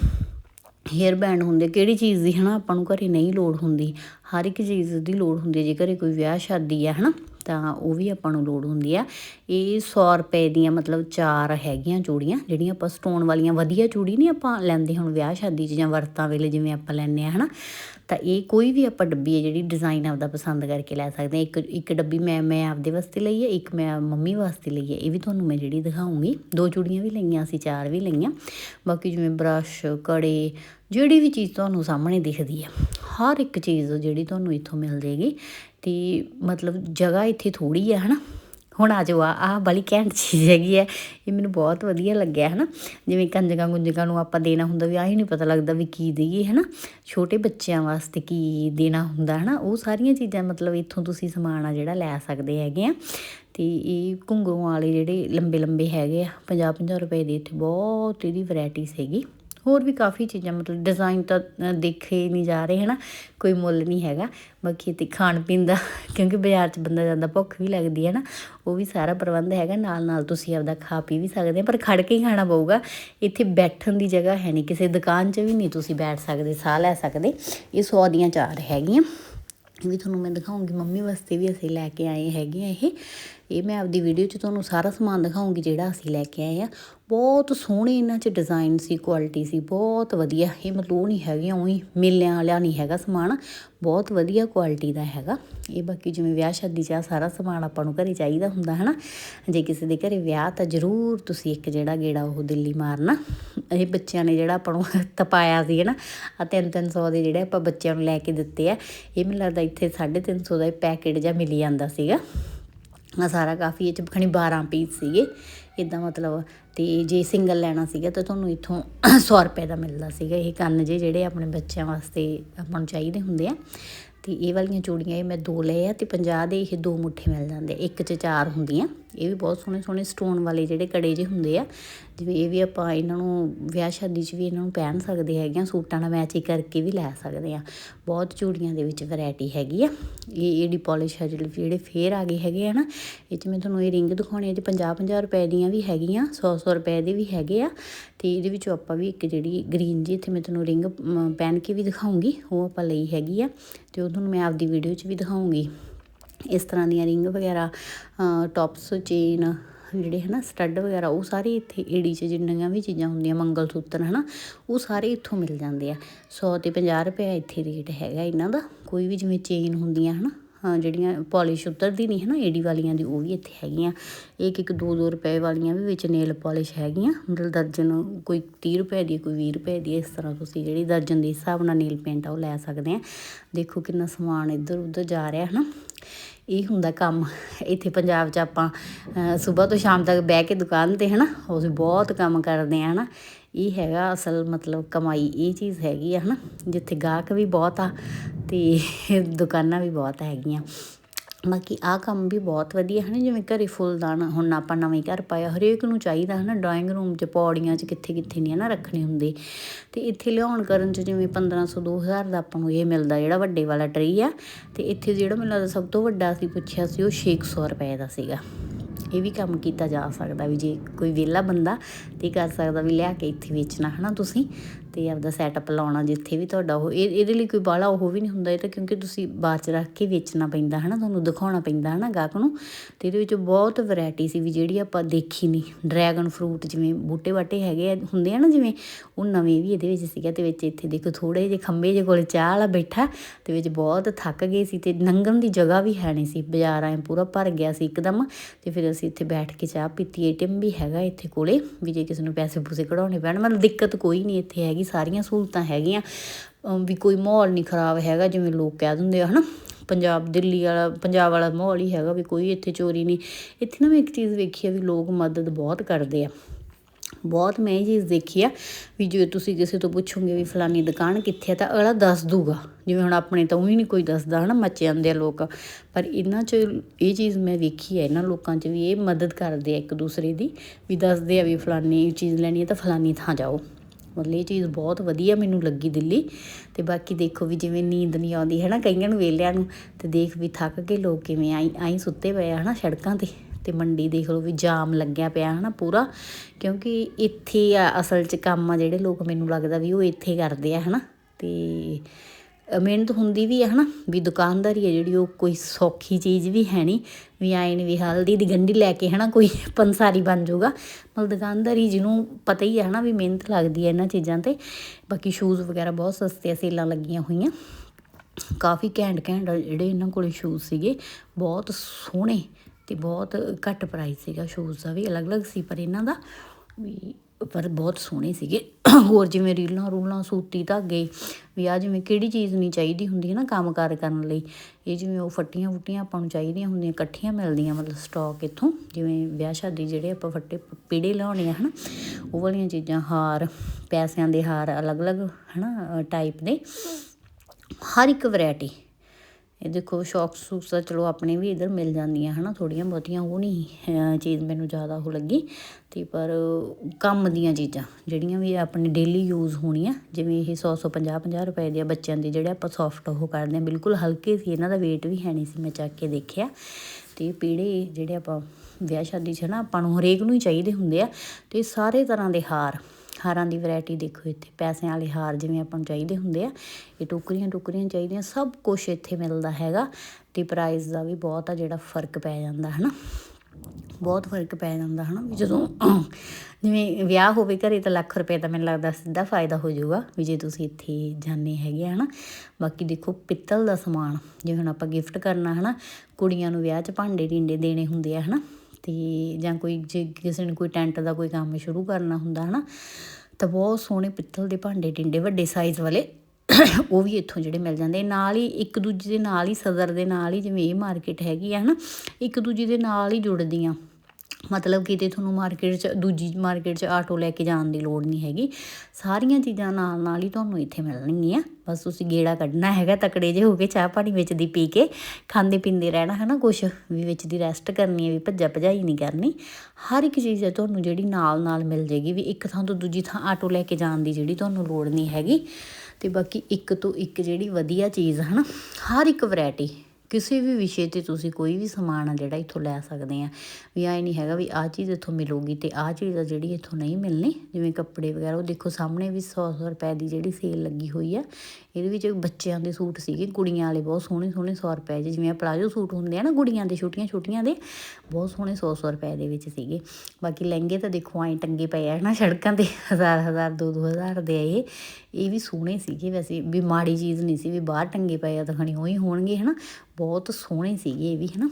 ਹੇਅਰ ਬੈਂਡ ਹੁੰਦੇ, ਕਿਹੜੀ ਚੀਜ਼ ਦੀ ਹਨਾ ਆਪਾਂ ਨੂੰ ਘਰੇ ਨਹੀਂ ਲੋੜ ਹੁੰਦੀ। ਹਰ ਇੱਕ ਚੀਜ਼ ਦੀ ਲੋੜ ਹੁੰਦੀ ਜੇ ਘਰੇ ਕੋਈ ਵਿਆਹ ਸ਼ਾਦੀ ਆ ਹਨਾ, ਤਾਂ ਉਹ ਵੀ ਆਪਾਂ ਨੂੰ ਲੋੜ ਹੁੰਦੀ ਆ। ਇਹ 100 ਰੁਪਏ ਦੀਆਂ ਮਤਲਬ ਚਾਰ ਹੈਗੀਆਂ ਚੂੜੀਆਂ, ਜਿਹੜੀਆਂ ਆਪਾਂ ਸਟੋਨ ਵਾਲੀਆਂ ਵਧੀਆ ਚੂੜੀ ਨਹੀਂ ਆਪਾਂ ਲੈਂਦੇ ਹੁਣ ਵਿਆਹ ਸ਼ਾਦੀ 'ਚ ਜਾਂ ਵਰਤਾਂ ਵੇਲੇ ਜਿਵੇਂ ਆਪਾਂ ਲੈਂਦੇ ਆ ਹਨਾ। ਤਾਂ ਇਹ ਕੋਈ ਵੀ ਆਪਾਂ ਡੱਬੀ ਹੈ ਜਿਹੜੀ ਡਿਜ਼ਾਈਨ ਆਪਦਾ ਪਸੰਦ ਕਰਕੇ ਲੈ ਸਕਦੇ ਹਾਂ। ਇੱਕ ਇੱਕ ਡੱਬੀ ਮੈਂ ਮੈਂ ਆਪਦੇ ਵਾਸਤੇ ਲਈ ਹੈ, ਇੱਕ ਮੈਂ ਮੰਮੀ ਵਾਸਤੇ ਲਈ ਹੈ। ਇਹ ਵੀ ਤੁਹਾਨੂੰ ਮੈਂ ਜਿਹੜੀ ਦਿਖਾਉਂਗੀ। ਦੋ ਚੂੜੀਆਂ ਵੀ ਲਈਆਂ ਸੀ ਚਾਰ ਵੀ ਲਈਆਂ। ਬਾਕੀ ਜਿਵੇਂ ਬ੍ਰਸ਼ ਕੜੇ, ਜਿਹੜੀ ਵੀ ਚੀਜ਼ ਤੁਹਾਨੂੰ ਸਾਹਮਣੇ ਦਿਖਦੀ ਹੈ ਹਰ ਇੱਕ ਚੀਜ਼ ਜਿਹੜੀ ਤੁਹਾਨੂੰ ਇੱਥੋਂ ਮਿਲ ਜੇਗੀ ਤੇ ਮਤਲਬ ਜਗ੍ਹਾ ਇੱਥੇ ਥੋੜੀ ਹੈ ਹਨਾ? ਹੁਣ ਆ ਜਾਓ, ਆ, ਆਹ ਬੜੀ ਘੈਂਟ ਚੀਜ਼ ਹੈਗੀ ਹੈ। ਇਹ ਮੈਨੂੰ ਬਹੁਤ ਵਧੀਆ ਲੱਗਿਆ, ਹਨਾ। ਜਿਵੇਂ ਕੰਜਕਾਂ ਗੁੰਜਕਾਂ ਨੂੰ ਆਪਾਂ ਦੇਣਾ ਹੁੰਦਾ ਵੀ ਆਹੀ ਨਹੀਂ ਪਤਾ ਲੱਗਦਾ ਵੀ ਕੀ ਦੇਈਏ, ਹਨਾ। ਛੋਟੇ ਬੱਚਿਆਂ ਵਾਸਤੇ ਕੀ ਦੇਣਾ ਹੁੰਦਾ, ਹਨਾ। ਉਹ ਸਾਰੀਆਂ ਚੀਜ਼ਾਂ ਮਤਲਬ ਇੱਥੋਂ ਤੁਸੀਂ ਸਮਾਨ ਆ ਜਿਹੜਾ ਲੈ ਸਕਦੇ ਹੈਗੇ ਆ। ਤੇ ਇਹ ਘੁੰਗਰੂ ਵਾਲੇ ਜਿਹੜੇ ਲੰਬੇ ਲੰਬੇ ਹੈਗੇ ਆ 50 50 ਰੁਪਏ ਦੇ ਇੱਥੇ ਬਹੁਤ ਇਹਦੀ ਵੈਰਾਈਟੀ ਹੈਗੀ। ਹੋਰ ਵੀ ਕਾਫੀ ਚੀਜ਼ਾਂ, ਮਤਲਬ ਡਿਜ਼ਾਈਨ ਤਾਂ ਦੇਖੇ ਨਹੀਂ ਜਾ ਰਹੇ, ਹਨਾ? ਕੋਈ ਮੁੱਲ ਨਹੀਂ ਹੈਗਾ। ਬਾਕੀ ਤੇ ਖਾਣ ਪੀਣ ਦਾ, ਕਿਉਂਕਿ ਬਾਜ਼ਾਰ 'ਚ ਬੰਦਾ ਜਾਂਦਾ, ਭੁੱਖ ਵੀ ਲੱਗਦੀ ਹੈ ਨਾ ਉਹ ਵੀ ਸਾਰਾ ਪ੍ਰਬੰਧ ਹੈਗਾ। ਨਾਲ ਨਾਲ ਤੁਸੀਂ ਆਪਦਾ ਖਾ ਪੀ ਵੀ ਸਕਦੇ ਆ ਪਰ ਖੜ ਕੇ ਹੀ ਖਾਣਾ ਪਊਗਾ। ਇੱਥੇ ਬੈਠਣ ਦੀ ਜਗ੍ਹਾ ਹੈ ਨਹੀਂ। ਕਿਸੇ ਦੁਕਾਨ 'ਚ ਵੀ ਨਹੀਂ ਤੁਸੀਂ ਬੈਠ ਸਕਦੇ, ਸਾਹ ਲੈ ਸਕਦੇ। ਇਹ 100 ਦੀਆਂ ਚਾਰ ਹੈਗੀਆਂ। ਇਹ ਵੀ ਤੁਹਾਨੂੰ ਮੈਂ ਦਿਖਾਉਂਗੀ। ਮੰਮੀ ਵਾਸਤੇ ਵੀ ਅਸੀਂ ਲੈ ਕੇ ਆਏ ਹੈਗੇ ਆ ਇਹ। ਇਹ ਮੈਂ ਆਪਦੀ ਵੀਡੀਓ 'ਚ ਤੁਹਾਨੂੰ ਸਾਰਾ ਸਮਾਨ ਦਿਖਾਉਂਗੀ, ਜਿਹੜਾ ਅਸੀਂ ਲੈ ਕੇ ਆਏ ਆ। ਬਹੁਤ ਸੋਹਣੇ ਇਹਨਾਂ 'ਚ ਡਿਜ਼ਾਈਨ ਸੀ ਕੁਆਲਿਟੀ ਸੀ, ਬਹੁਤ ਵਧੀਆ। ਇਹ ਮਤਲਬ ਉਹ ਨਹੀਂ ਹੈਗੀਆਂ ਉਹੀ ਮੇਲਿਆਂ ਵਾਲਾ ਨਹੀਂ ਹੈਗਾ ਸਮਾਨ, ਬਹੁਤ ਵਧੀਆ ਕੁਆਲਿਟੀ ਦਾ ਹੈਗਾ। ਇਹ ਬਾਕੀ ਜਿਵੇਂ ਵਿਆਹ ਸ਼ਾਦੀ 'ਚ ਆ ਸਾਰਾ ਸਮਾਨ ਆਪਾਂ ਨੂੰ ਘਰੇ ਚਾਹੀਦਾ ਹੁੰਦਾ, ਹਨਾ? ਜੇ ਕਿਸੇ ਦੇ ਘਰੇ ਵਿਆਹ ਤਾਂ ਜ਼ਰੂਰ ਤੁਸੀਂ ਇੱਕ ਜਿਹੜਾ ਗੇੜਾ ਉਹ ਦਿੱਲੀ ਮਾਰਨਾ। ਇਹ ਬੱਚਿਆਂ ਨੇ ਜਿਹੜਾ ਆਪਾਂ ਨੂੰ ਤਪਾਇਆ ਸੀ, ਹਨਾ? ਆ 3-300 ਦੇ ਜਿਹੜੇ ਆਪਾਂ ਬੱਚਿਆਂ ਨੂੰ ਲੈ ਕੇ ਦਿੱਤੇ ਆ, ਇਹ ਮੈਨੂੰ ਲੱਗਦਾ ਇੱਥੇ 350 ਦਾ ਪੈਕੇਟ ਜਾਂ ਮਿਲ ਜਾਂਦਾ ਸੀਗਾ। ਆ ਸਾਰਾ ਕਾਫੀ ਇਹ ਚ ਖਣੀ 12 ਪੀਸ ਸੀਗੇ। ਇਦਾਂ ਮਤਲਬ ਤੇ ਜੇ ਸਿੰਗਲ ਲੈਣਾ ਸੀਗਾ ਤਾਂ ਤੁਹਾਨੂੰ ਇੱਥੋਂ 100 ਰੁਪਏ ਦਾ ਮਿਲਦਾ ਸੀਗਾ। ਇਹ ਕੰਨ ਜੇ ਜਿਹੜੇ ਆਪਣੇ ਬੱਚਿਆਂ ਵਾਸਤੇ ਆਪਾਂ ਨੂੰ ਚਾਹੀਦੇ ਹੁੰਦੇ ਆ। ਤੇ ਇਹ ਵਾਲੀਆਂ ਚੂੜੀਆਂ ਇਹ ਮੈਂ ਦੋ ਲਏ ਆ ਤੇ 50 ਦੇ ਇਹ ਦੋ ਮੁੱਠੇ ਮਿਲ ਜਾਂਦੇ ਇੱਕ ਚ ਚਾਰ ਹੁੰਦੀਆਂ। ਇਹ ਵੀ ਬਹੁਤ ਸੋਹਣੇ ਸੋਹਣੇ ਸਟੋਨ ਵਾਲੇ ਜਿਹੜੇ ਕੜੇ ਜੇ ਹੁੰਦੇ ਆ। ਜਿਵੇਂ ਇਹ ਵੀ ਆਪਾਂ ਇਹਨਾਂ ਨੂੰ ਵਿਆਹ ਸ਼ਾਦੀ 'ਚ ਵੀ ਇਹਨਾਂ ਨੂੰ ਪਹਿਨ ਸਕਦੇ ਹੈਗੇ ਆ, ਸੂਟਾਂ ਨਾਲ ਮੈਚ ਕਰਕੇ ਵੀ ਲੈ ਸਕਦੇ ਆ। ਬਹੁਤ ਚੂੜੀਆਂ ਦੇ ਵਿੱਚ ਵੈਰਾਈਟੀ ਹੈਗੀ ਆ। ਇਹ ਇਹਦੀ ਪਾਲਿਸ਼ ਹੈ ਜਿਹੜੇ ਜਿਹੜੇ ਫੇਰ ਆ ਗਏ ਹੈਗੇ ਆ ਨਾ, ਇਹ 'ਚ ਮੈਂ ਤੁਹਾਨੂੰ ਇਹ ਰਿੰਗ ਦਿਖਾਉਣੀ ਹੈ ਜੀ 50 50 ਰੁਪਏ ਦੀਆਂ ਵੀ ਹੈਗੀਆਂ 100 100 ਰੁਪਏ ਦੇ ਵੀ ਹੈਗੇ ਆ। ਤੇ ਇਹਦੇ ਵਿੱਚੋਂ ਆਪਾਂ ਵੀ ਇੱਕ ਜਿਹੜੀ ਗ੍ਰੀਨ ਜੀ ਇੱਥੇ ਮੈਂ ਤੁਹਾਨੂੰ ਰਿੰਗ ਪਹਿਨ ਕੇ ਵੀ ਦਿਖਾਉਂਗੀ, ਉਹ ਆਪਾਂ ਲਈ ਹੈਗੀ ਆ। ਤੇ ਉਹ ਤੁਹਾਨੂੰ ਮੈਂ ਆਪਦੀ ਵੀਡੀਓ 'ਚ ਵੀ ਦਿਖਾਉਂਗੀ। ਇਸ ਤਰ੍ਹਾਂ ਦੀਆਂ ਰਿੰਗ ਵਗੈਰਾ ਟੌਪਸ ਚੇਨ ਜਿਹੜੇ ਹਨਾ ਸਟੱਡ ਵਗੈਰਾ, ਉਹ ਸਾਰੇ ਇੱਥੇ ਏੜੀ 'ਚ ਜਿੰਨੀਆਂ ਵੀ ਚੀਜ਼ਾਂ ਹੁੰਦੀਆਂ ਮੰਗਲ ਸੂਤਰ ਹਨਾ, ਉਹ ਸਾਰੇ ਇੱਥੋਂ ਮਿਲ ਜਾਂਦੇ ਆ। 100 ਤੇ 50 ਰੁਪਏ ਇੱਥੇ ਰੇਟ ਹੈਗਾ ਇਹਨਾਂ ਦਾ, ਕੋਈ ਵੀ ਜਿਵੇਂ ਚੇਨ ਹੁੰਦੀਆਂ ਹਨਾ ਹਾਂ ਜਿਹੜੀਆਂ ਪਾਲਿਸ਼ ਉਤਰਦੀ ਨਹੀਂ ਹੈ ਹਨਾ, ਏਡੀ ਵਾਲੀਆਂ ਦੀ, ਉਹ ਵੀ ਇੱਥੇ ਹੈਗੀਆਂ। ਇੱਕ ਇੱਕ 2-2 ਰੁਪਏ ਵਾਲੀਆਂ ਵੀ ਵਿੱਚ ਨੇਲ ਪਾਲਿਸ਼ ਹੈਗੀਆਂ। ਮਤਲਬ ਦਰਜਨ ਕੋਈ 30 ਰੁਪਏ ਦੀ, ਕੋਈ 20 ਰੁਪਏ ਦੀ, ਇਸ ਤਰ੍ਹਾਂ ਤੁਸੀਂ ਜਿਹੜੀ ਦਰਜਨ ਦੇ ਹਿਸਾਬ ਨਾਲ ਨੇਲ ਪੇਂਟ ਆ, ਉਹ ਲੈ ਸਕਦੇ ਆ। ਦੇਖੋ ਕਿੰਨਾ ਸਮਾਨ ਇੱਧਰ ਉੱਧਰ ਜਾ ਰਿਹਾ ਹੈ ਨਾ ਇਹ ਹੁੰਦਾ ਕੰਮ। ਇੱਥੇ ਪੰਜਾਬ 'ਚ ਆਪਾਂ ਸਵੇਰ ਤੋਂ ਸ਼ਾਮ ਤੱਕ ਬਹਿ ਕੇ ਦੁਕਾਨ ਤੇ ਹਨਾ ਅਸੀਂ ਬਹੁਤ ਕੰਮ ਕਰਦੇ ਆ ਹਨਾ। ਇਹ ਹੈਗਾ ਅਸਲ ਮਤਲਬ ਕਮਾਈ ਇਹ ਚੀਜ਼ ਹੈਗੀ ਆ, ਹਨਾ? ਜਿੱਥੇ ਗਾਹਕ ਵੀ ਬਹੁਤ ਆ ਤੇ ਦੁਕਾਨਾਂ ਵੀ ਬਹੁਤ ਹੈਗੀਆਂ। ਬਾਕੀ ਆਹ ਕੰਮ ਵੀ ਬਹੁਤ ਵਧੀਆ, ਹਨ? ਜਿਵੇਂ ਘਰੇ ਫੁੱਲਦਾਨ, ਹੁਣ ਆਪਾਂ ਨਵੇਂ ਘਰ ਪਾਇਆ, ਹਰੇਕ ਨੂੰ ਚਾਹੀਦਾ ਹੈ ਨਾ ਡਰਾਇੰਗ ਰੂਮ 'ਚ ਪੌੜੀਆਂ 'ਚ ਕਿੱਥੇ ਕਿੱਥੇ ਨਹੀਂ ਹੈ ਨਾ ਰੱਖਣੇ ਹੁੰਦੇ। ਤੇ ਇੱਥੇ ਲਿਆਉਣ ਕਰਨ 'ਚ ਜਿਵੇਂ 1500 2000 ਦਾ ਆਪਾਂ ਨੂੰ ਇਹ ਮਿਲਦਾ, ਜਿਹੜਾ ਵੱਡੇ ਵਾਲਾ ਟਰੀ ਆ। ਤੇ ਇੱਥੇ ਜਿਹੜਾ ਮੈਨੂੰ ਲੱਗਦਾ ਸਭ ਤੋਂ ਵੱਡਾ ਸੀ ਪੁੱਛਿਆ ਸੀ, ਉਹ 600 ਰੁਪਏ ਦਾ ਸੀਗਾ। ਇਹ ਵੀ ਕੰਮ ਕੀਤਾ ਜਾ ਸਕਦਾ ਵੀ ਜੇ ਕੋਈ ਵਿਹਲਾ ਬੰਦਾ ਤੇ ਕਰ ਸਕਦਾ ਵੀ ਲਿਆ ਕੇ ਇੱਥੇ ਵੇਚਣਾ, ਹਨਾ ਤੁਸੀਂ? ਤੇ ਆਪਦਾ ਸੈਟਅਪ ਲਾਉਣਾ ਜਿੱਥੇ ਵੀ ਤੁਹਾਡਾ ਉਹ, ਇਹ, ਇਹਦੇ ਲਈ ਕੋਈ ਬਾਹਲਾ ਉਹ ਵੀ ਨਹੀਂ ਹੁੰਦਾ ਇਹ ਤਾਂ ਕਿਉਂਕਿ ਤੁਸੀਂ ਬਾਅਦ ਚ ਰੱਖ ਕੇ ਵੇਚਣਾ ਪੈਂਦਾ ਹਨਾ, ਤੁਹਾਨੂੰ ਦਿਖਾਉਣਾ ਪੈਂਦਾ ਹਨਾ ਗਾਹਕ ਨੂੰ। ਤੇ ਇਹਦੇ ਵਿੱਚ ਬਹੁਤ ਵੈਰਾਈਟੀ ਸੀ ਵੀ ਜਿਹੜੀ ਆਪਾਂ ਦੇਖੀ ਨਹੀਂ ਡਰੈਗਨ ਫਰੂਟ ਜਿਵੇਂ ਬੂਟੇ ਬਾਟੇ ਹੈਗੇ ਆ, ਹੁੰਦੇ ਆ ਨਾ ਜਿਵੇਂ, ਉਹ ਨਵੇਂ ਵੀ ਇਹਦੇ ਵਿੱਚ ਸੀਗਾ ਤੇ ਵਿੱਚ ਇੱਥੇ ਦੇਖੋ ਥੋੜੇ ਜਿਹੇ ਖੰਬੇ ਜਿਹੇ ਕੋਲ ਚਾਹ ਵਾਲਾ ਬੈਠਾ ਤੇ ਵਿੱਚ ਬਹੁਤ ਥੱਕ ਗਏ ਸੀ ਤੇ ਨੰਗਣ ਦੀ ਜਗ੍ਹਾ ਵੀ ਹੈ ਨਹੀਂ ਸੀ, ਬਾਜ਼ਾਰ ਐ ਪੂਰਾ ਭਰ ਗਿਆ ਸੀ ਇੱਕਦਮ। ਤੇ ਫਿਰ ਅਸੀਂ ਇੱਥੇ ਬੈਠ ਕੇ ਚਾਹ ਪੀਤੀ, ਏਟੀਐਮ ਵੀ ਹੈਗਾ ਇੱਥੇ ਕੋਲੇ, ਵੀ ਜੇ ਕਿਸੇ ਨੂੰ ਪੈਸੇ ਪੂਸੇ ਕਢਾਉਣੇ ਪੈਣ, ਮਤਲਬ ਦਿੱਕਤ ਕੋਈ ਨਹੀਂ ਇੱਥੇ ਹੈਗੀ। ਸਾਰੀਆਂ ਸਹੂਲਤਾਂ ਹੈਗੀਆਂ। ਵੀ ਕੋਈ ਮਾਹੌਲ ਨਹੀਂ ਖਰਾਬ ਹੈਗਾ, ਜਿਵੇਂ ਲੋਕ ਕਹਿ ਦਿੰਦੇ ਆ, ਹਨਾ।
ਪੰਜਾਬ, ਦਿੱਲੀ ਵਾਲਾ, ਪੰਜਾਬ ਵਾਲਾ ਮਾਹੌਲ ਹੀ ਹੈਗਾ ਵੀ ਕੋਈ ਇੱਥੇ ਚੋਰੀ ਨਹੀਂ ਇੱਥੇ ਨਾ ਮੈਂ ਇੱਕ ਚੀਜ਼ ਵੇਖੀ ਆ ਵੀ ਲੋਕ ਮਦਦ ਬਹੁਤ ਕਰਦੇ ਆ। ਬਹੁਤ ਮੈਂ ਇਹ ਚੀਜ਼ ਦੇਖੀ ਆ ਵੀ ਜੇ ਤੁਸੀਂ ਕਿਸੇ ਤੋਂ ਪੁੱਛੋਗੇ ਵੀ ਫਲਾਨੀ ਦੁਕਾਨ ਕਿੱਥੇ ਆ, ਤਾਂ ਅਗਲਾ ਦੱਸ ਦੂਗਾ। ਜਿਵੇਂ ਹੁਣ ਆਪਣੇ ਤਾਂ ਉਹੀ ਨਹੀਂ ਕੋਈ ਦੱਸਦਾ, ਹਨਾ, ਮੱਚ ਜਾਂਦੇ ਆ ਲੋਕ। ਪਰ ਇਹਨਾਂ 'ਚ ਇਹ ਚੀਜ਼ ਮੈਂ ਵੇਖੀ ਹੈ ਇਹਨਾਂ ਲੋਕਾਂ 'ਚ ਵੀ ਇਹ ਮਦਦ ਕਰਦੇ ਆ ਇੱਕ ਦੂਸਰੇ ਦੀ, ਵੀ ਦੱਸਦੇ ਆ ਵੀ ਫਲਾਨੀ ਚੀਜ਼ ਲੈਣੀ ਹੈ ਤਾਂ ਫਲਾਨੀ ਥਾਂ ਜਾਓ। ਮਤਲਬ ਇਹ ਚੀਜ਼ ਬਹੁਤ ਵਧੀਆ ਮੈਨੂੰ ਲੱਗੀ ਦਿੱਲੀ। ਤੇ ਬਾਕੀ ਦੇਖੋ ਵੀ ਜਿਵੇਂ ਨੀਂਦ ਨਹੀਂ ਆਉਂਦੀ ਹੈ ਨਾ ਕਈਆਂ ਨੂੰ ਵੇਲਿਆਂ ਨੂੰ। ਤੇ ਦੇਖ ਵੀ ਥੱਕ ਕੇ ਲੋਕ ਕਿਵੇਂ ਆਈ ਆਈ ਸੁੱਤੇ ਪਏ ਆ ਹਨਾ ਸੜਕਾਂ ਤੇ। ਤੇ ਮੰਡੀ ਦੇਖ ਲਓ ਵੀ ਜਾਮ ਲੱਗਿਆ ਪਿਆ ਹਨਾ ਪੂਰਾ। ਕਿਉਂਕਿ ਇੱਥੇ ਆ ਅਸਲ 'ਚ ਕੰਮ ਆ ਜਿਹੜੇ ਲੋਕ ਮੈਨੂੰ ਲੱਗਦਾ ਵੀ ਉਹ ਇੱਥੇ ਕਰਦੇ ਆ ਹਨਾ। ਤੇ ਅ, ਮਿਹਨਤ ਹੁੰਦੀ ਵੀ ਹੈ ਹਨਾ? ਵੀ ਦੁਕਾਨਦਾਰੀ ਹੈ ਜਿਹੜੀ, ਉਹ ਕੋਈ ਸੌਖੀ ਚੀਜ਼ ਵੀ ਹੈ ਨਹੀਂ, ਵੀ ਆਏ ਨਹੀਂ ਵੀ ਹਲਦੀ ਦੀ ਗੰਢੀ ਲੈ ਕੇ, ਹਨਾ, ਕੋਈ ਪੰਸਾਰੀ ਬਣ ਜਾਊਗਾ। ਮਤਲਬ ਦੁਕਾਨਦਾਰੀ ਜਿਹਨੂੰ ਪਤਾ ਹੀ ਹੈ ਹਨਾ, ਵੀ ਮਿਹਨਤ ਲੱਗਦੀ ਹੈ ਇਹਨਾਂ ਚੀਜ਼ਾਂ ਤੇ। ਬਾਕੀ ਸ਼ੂਜ਼ ਵਗੈਰਾ ਬਹੁਤ ਸਸਤੇ ਸੇਲਾਂ ਲੱਗੀਆਂ ਹੋਈਆਂ। ਕਾਫੀ ਘੈਂਟ ਘੈਂਟ ਜਿਹੜੇ ਇਹਨਾਂ ਕੋਲੇ ਸ਼ੂਜ਼ ਸੀਗੇ, ਬਹੁਤ ਸੋਹਣੇ ਤੇ ਬਹੁਤ ਘੱਟ ਪ੍ਰਾਈਸ ਸੀਗਾ ਸ਼ੂਜ਼ ਦਾ ਵੀ, ਅਲੱਗ-ਅਲੱਗ ਸੀ ਪਰ ਇਹਨਾਂ ਦਾ। ਵੀ ਪਰ ਬਹੁਤ ਸੋਹਣੇ ਸੀਗੇ। ਹੋਰ ਜਿਵੇਂ ਰੀਲਾਂ ਰੂਲਾਂ, ਸੂਤੀ, ਧਾਗੇ ਵੀ ਆ ਜਿਵੇਂ ਕਿਹੜੀ ਚੀਜ਼ ਨਹੀਂ ਚਾਹੀਦੀ ਹੁੰਦੀ ਹੈ ਨਾ ਕੰਮਕਾਰ ਕਰਨ ਲਈ। ਇਹ ਜਿਵੇਂ ਉਹ ਫੱਟੀਆਂ ਫੁੱਟੀਆਂ ਆਪਾਂ ਨੂੰ ਚਾਹੀਦੀਆਂ ਹੁੰਦੀਆਂ, ਇਕੱਠੀਆਂ ਮਿਲਦੀਆਂ ਮਤਲਬ ਸਟਾਕ ਇੱਥੋਂ। ਜਿਵੇਂ ਵਿਆਹ ਸ਼ਾਦੀ ਜਿਹੜੇ ਆਪਾਂ ਫੱਟੇ ਪੀੜੇ ਲਾਉਣੇ ਆ, ਹਨਾ, ਉਹ ਵਾਲੀਆਂ ਚੀਜ਼ਾਂ, ਹਾਰ, ਪੈਸਿਆਂ ਦੇ ਹਾਰ ਅਲੱਗ-ਅਲੱਗ, ਹਨਾ ਟਾਈਪ ਦੇ। ਹਰ ਇੱਕ ਵੈਰਾਈਟੀ ਇਹ ਦੇਖੋ ਸ਼ੌਕਸ ਸੂਕਸ ਤਾਂ ਚਲੋ ਆਪਣੇ ਵੀ ਇਧਰ ਮਿਲ ਜਾਂਦੀਆਂ ਹਨਾ ਥੋੜੀਆਂ ਬਹੁਤੀਆਂ, ਉਹ ਨਹੀਂ ਚੀਜ਼ ਮੈਨੂੰ ਜ਼ਿਆਦਾ ਉਹ ਲੱਗੀ। ਤੇ ਪਰ ਕੰਮ ਦੀਆਂ ਚੀਜ਼ਾਂ, ਜਿਹੜੀਆਂ ਵੀ ਆਪਣੇ ਡੇਲੀ ਯੂਜ਼ ਹੋਣੀਆਂ, ਜਿਵੇਂ ਇਹ 100 100 50 50 ਰੁਪਏ ਦੀਆਂ ਬੱਚਿਆਂ ਦੇ ਜਿਹੜੇ ਆਪਾਂ ਸੌਫਟ ਉਹ ਕਰਦੇ ਆ ਬਿਲਕੁਲ ਹਲਕੇ ਸੀ, ਇਹਨਾਂ ਦਾ weight ਵੀ ਹੈ ਨਹੀਂ ਸੀ ਮੈਂ ਚੱਕ ਕੇ ਦੇਖਿਆ। ਤੇ ਇਹ ਪੀੜੇ ਜਿਹੜੇ ਆਪਾਂ ਵਿਆਹ ਸ਼ਾਦੀ 'ਚ ਨਾ ਆਪਾਂ ਨੂੰ ਹਰੇਕ ਨੂੰ ਹੀ ਚਾਹੀਦੇ ਹੁੰਦੇ ਆ, ਤੇ ਸਾਰੇ ਤਰ੍ਹਾਂ ਦੇ ਹਾਰ। ਹਾਰਾਂ ਦੀ ਵੈਰਾਈਟੀ ਦੇਖੋ ਇੱਥੇ, ਪੈਸਿਆਂ ਵਾਲੇ ਹਾਰ ਜਿਵੇਂ ਆਪਾਂ ਨੂੰ ਚਾਹੀਦੇ ਹੁੰਦੇ ਆ, ਇਹ ਟੋਕਰੀਆਂ ਟੋਕਰੀਆਂ ਚਾਹੀਦੀਆਂ, ਸਭ ਕੁਝ ਇੱਥੇ ਮਿਲਦਾ ਹੈਗਾ ਤੇ ਪ੍ਰਾਈਸ ਦਾ ਵੀ ਬਹੁਤ ਆ, ਜਿਹੜਾ ਫ਼ਰਕ ਪੈ ਜਾਂਦਾ, ਹਨਾ? ਬਹੁਤ ਫ਼ਰਕ ਪੈ ਜਾਂਦਾ, ਹਨਾ? ਵੀ ਜਦੋਂ ਜਿਵੇਂ ਵਿਆਹ ਹੋਵੇ ਘਰੇ ਤਾਂ ਲੱਖ ਰੁਪਏ ਦਾ ਮੈਨੂੰ ਲੱਗਦਾ ਸਿੱਧਾ ਫਾਇਦਾ ਹੋ ਜਾਊਗਾ ਵੀ ਜੇ ਤੁਸੀਂ ਇੱਥੇ ਜਾਣੇ ਹੈਗੇ ਆ, ਹਨਾ? ਬਾਕੀ ਦੇਖੋ ਪਿੱਤਲ ਦਾ ਸਮਾਨ ਜਿਵੇਂ ਹੁਣ ਆਪਾਂ ਗਿਫਟ ਕਰਨਾ, ਹਨਾ? ਕੁੜੀਆਂ ਨੂੰ ਵਿਆਹ 'ਚ ਭਾਂਡੇ ਢੀਂਡੇ ਦੇਣੇ ਹੁੰਦੇ ਆ, ਹਨਾ? ਤੇ ਜਾਂ ਕੋਈ ਜੇ ਕਿਸੇ ਨੇ ਕੋਈ ਟੈਂਟ ਦਾ ਕੋਈ ਕੰਮ ਸ਼ੁਰੂ ਕਰਨਾ ਹੁੰਦਾ, ਹਨਾ? ਤਾਂ ਬਹੁਤ ਸੋਹਣੇ ਪਿੱਤਲ ਦੇ ਭਾਂਡੇ ਟਿੰਡੇ, ਵੱਡੇ ਸਾਈਜ਼ ਵਾਲੇ। ਉਹ ਵੀ ਇੱਥੋਂ ਜਿਹੜੇ ਮਿਲ ਜਾਂਦੇ। ਨਾਲ ਹੀ ਇੱਕ ਦੂਜੇ ਦੇ ਨਾਲ ਹੀ, ਸਦਰ ਦੇ ਨਾਲ ਹੀ, ਜਿਵੇਂ ਇਹ ਮਾਰਕੀਟ ਹੈਗੀ ਆ, ਹਨਾ, ਇੱਕ ਦੂਜੇ ਦੇ ਨਾਲ ਹੀ ਜੁੜਦੀਆਂ। ਮਤਲਬ ਕਿਤੇ ਤੁਹਾਨੂੰ ਮਾਰਕੀਟ 'ਚ, ਦੂਜੀ ਮਾਰਕੀਟ 'ਚ ਆਟੋ ਲੈ ਕੇ ਜਾਣ ਦੀ ਲੋੜ ਨਹੀਂ ਹੈਗੀ। ਸਾਰੀਆਂ ਚੀਜ਼ਾਂ ਨਾਲ ਨਾਲ ਹੀ ਤੁਹਾਨੂੰ ਇੱਥੇ ਮਿਲਣਗੀਆਂ। ਬਸ ਤੁਸੀਂ ਗੇੜਾ ਕੱਢਣਾ ਹੈਗਾ, ਤਕੜੇ ਜੇ ਹੋ ਕੇ ਚਾਹ ਪਾਣੀ ਵਿੱਚ ਦੀ ਪੀ ਕੇ, ਖਾਂਦੇ ਪੀਂਦੇ ਰਹਿਣਾ ਹੈ ਨਾ ਕੁਛ, ਵੀ ਵਿੱਚ ਦੀ ਰੈਸਟ ਕਰਨੀ ਹੈ, ਵੀ ਭੱਜਾ ਭਜਾਈ ਨਹੀਂ ਕਰਨੀ। ਹਰ ਇੱਕ ਚੀਜ਼ ਹੈ ਤੁਹਾਨੂੰ ਜਿਹੜੀ ਨਾਲ ਨਾਲ ਮਿਲ ਜੇਗੀ ਵੀ ਇੱਕ ਥਾਂ ਤੋਂ ਦੂਜੀ ਥਾਂ ਆਟੋ ਲੈ ਕੇ ਜਾਣ ਦੀ ਜਿਹੜੀ ਤੁਹਾਨੂੰ ਲੋੜ ਨਹੀਂ ਹੈਗੀ। ਤੇ ਬਾਕੀ ਇੱਕ ਤੋਂ ਇੱਕ ਜਿਹੜੀ ਵਧੀਆ ਚੀਜ਼ ਹੈ ਨਾ ਹਰ ਇੱਕ ਵੈਰਾਈਟੀ ਕਿਸੇ ਵੀ ਵਿਸ਼ੇ ਤੇ ਤੁਸੀਂ ਕੋਈ ਵੀ ਸਮਾਨ ਆ ਜਿਹੜਾ ਇੱਥੋਂ ਲੈ ਸਕਦੇ ਆ, ਵੀ ਆਏ ਨਹੀਂ ਹੈਗਾ ਵੀ ਆਹ ਚੀਜ਼ ਇੱਥੋਂ ਮਿਲੂਗੀ ਤੇ ਆਹ ਚੀਜ਼ ਆ ਜਿਹੜੀ ਇੱਥੋਂ ਨਹੀਂ ਮਿਲਣੀ, ਜਿਵੇਂ ਕੱਪੜੇ ਵਗੈਰਾ, ਉਹ ਦੇਖੋ ਸਾਹਮਣੇ ਵੀ 100 100 ਰੁਪਏ ਦੀ ਜਿਹੜੀ ਸੇਲ ਲੱਗੀ ਹੋਈ ਆ, ਇਹਦੇ ਵਿੱਚ ਬੱਚਿਆਂ ਦੇ ਸੂਟ ਸੀਗੇ, ਕੁੜੀਆਂ ਵਾਲੇ ਬਹੁਤ ਸੋਹਣੇ ਸੋਹਣੇ 100 ਰੁਪਏ 'ਚ ਜਿਵੇਂ ਪਲਾਜੋ ਸੂਟ ਹੁੰਦੇ ਆ ਨਾ ਕੁੜੀਆਂ ਦੇ, ਛੋਟੀਆਂ ਛੋਟੀਆਂ ਦੇ, ਬਹੁਤ ਸੋਹਣੇ 100 100 ਰੁਪਏ ਦੇ ਵਿੱਚ ਸੀਗੇ। ਬਾਕੀ ਲਹਿੰਗੇ ਤਾਂ ਦੇਖੋ ਐਂ ਟੰਗੇ ਪਏ ਆ ਨਾ ਸੜਕਾਂ ਤੇ, ਹਜ਼ਾਰ ਹਜ਼ਾਰ, ਦੋ ਦੋ ਹਜ਼ਾਰ ਦੇ ਆ ਇਹ। ਇਹ ਵੀ ਸੋਹਣੇ ਸੀਗੇ ਵੈਸੇ, ਵੀ ਮਾੜੀ ਚੀਜ਼ ਨਹੀਂ ਸੀ, ਵੀ ਬਾਹਰ ਟੰਗੇ ਪਏ ਆ ਤਾਂ ਖਣੀ ਉਹੀ ਹੋਣਗੇ, ਹਨਾ? ਬਹੁਤ ਸੋਹਣੇ ਸੀਗੇ ਇਹ ਵੀ, ਹਨਾ?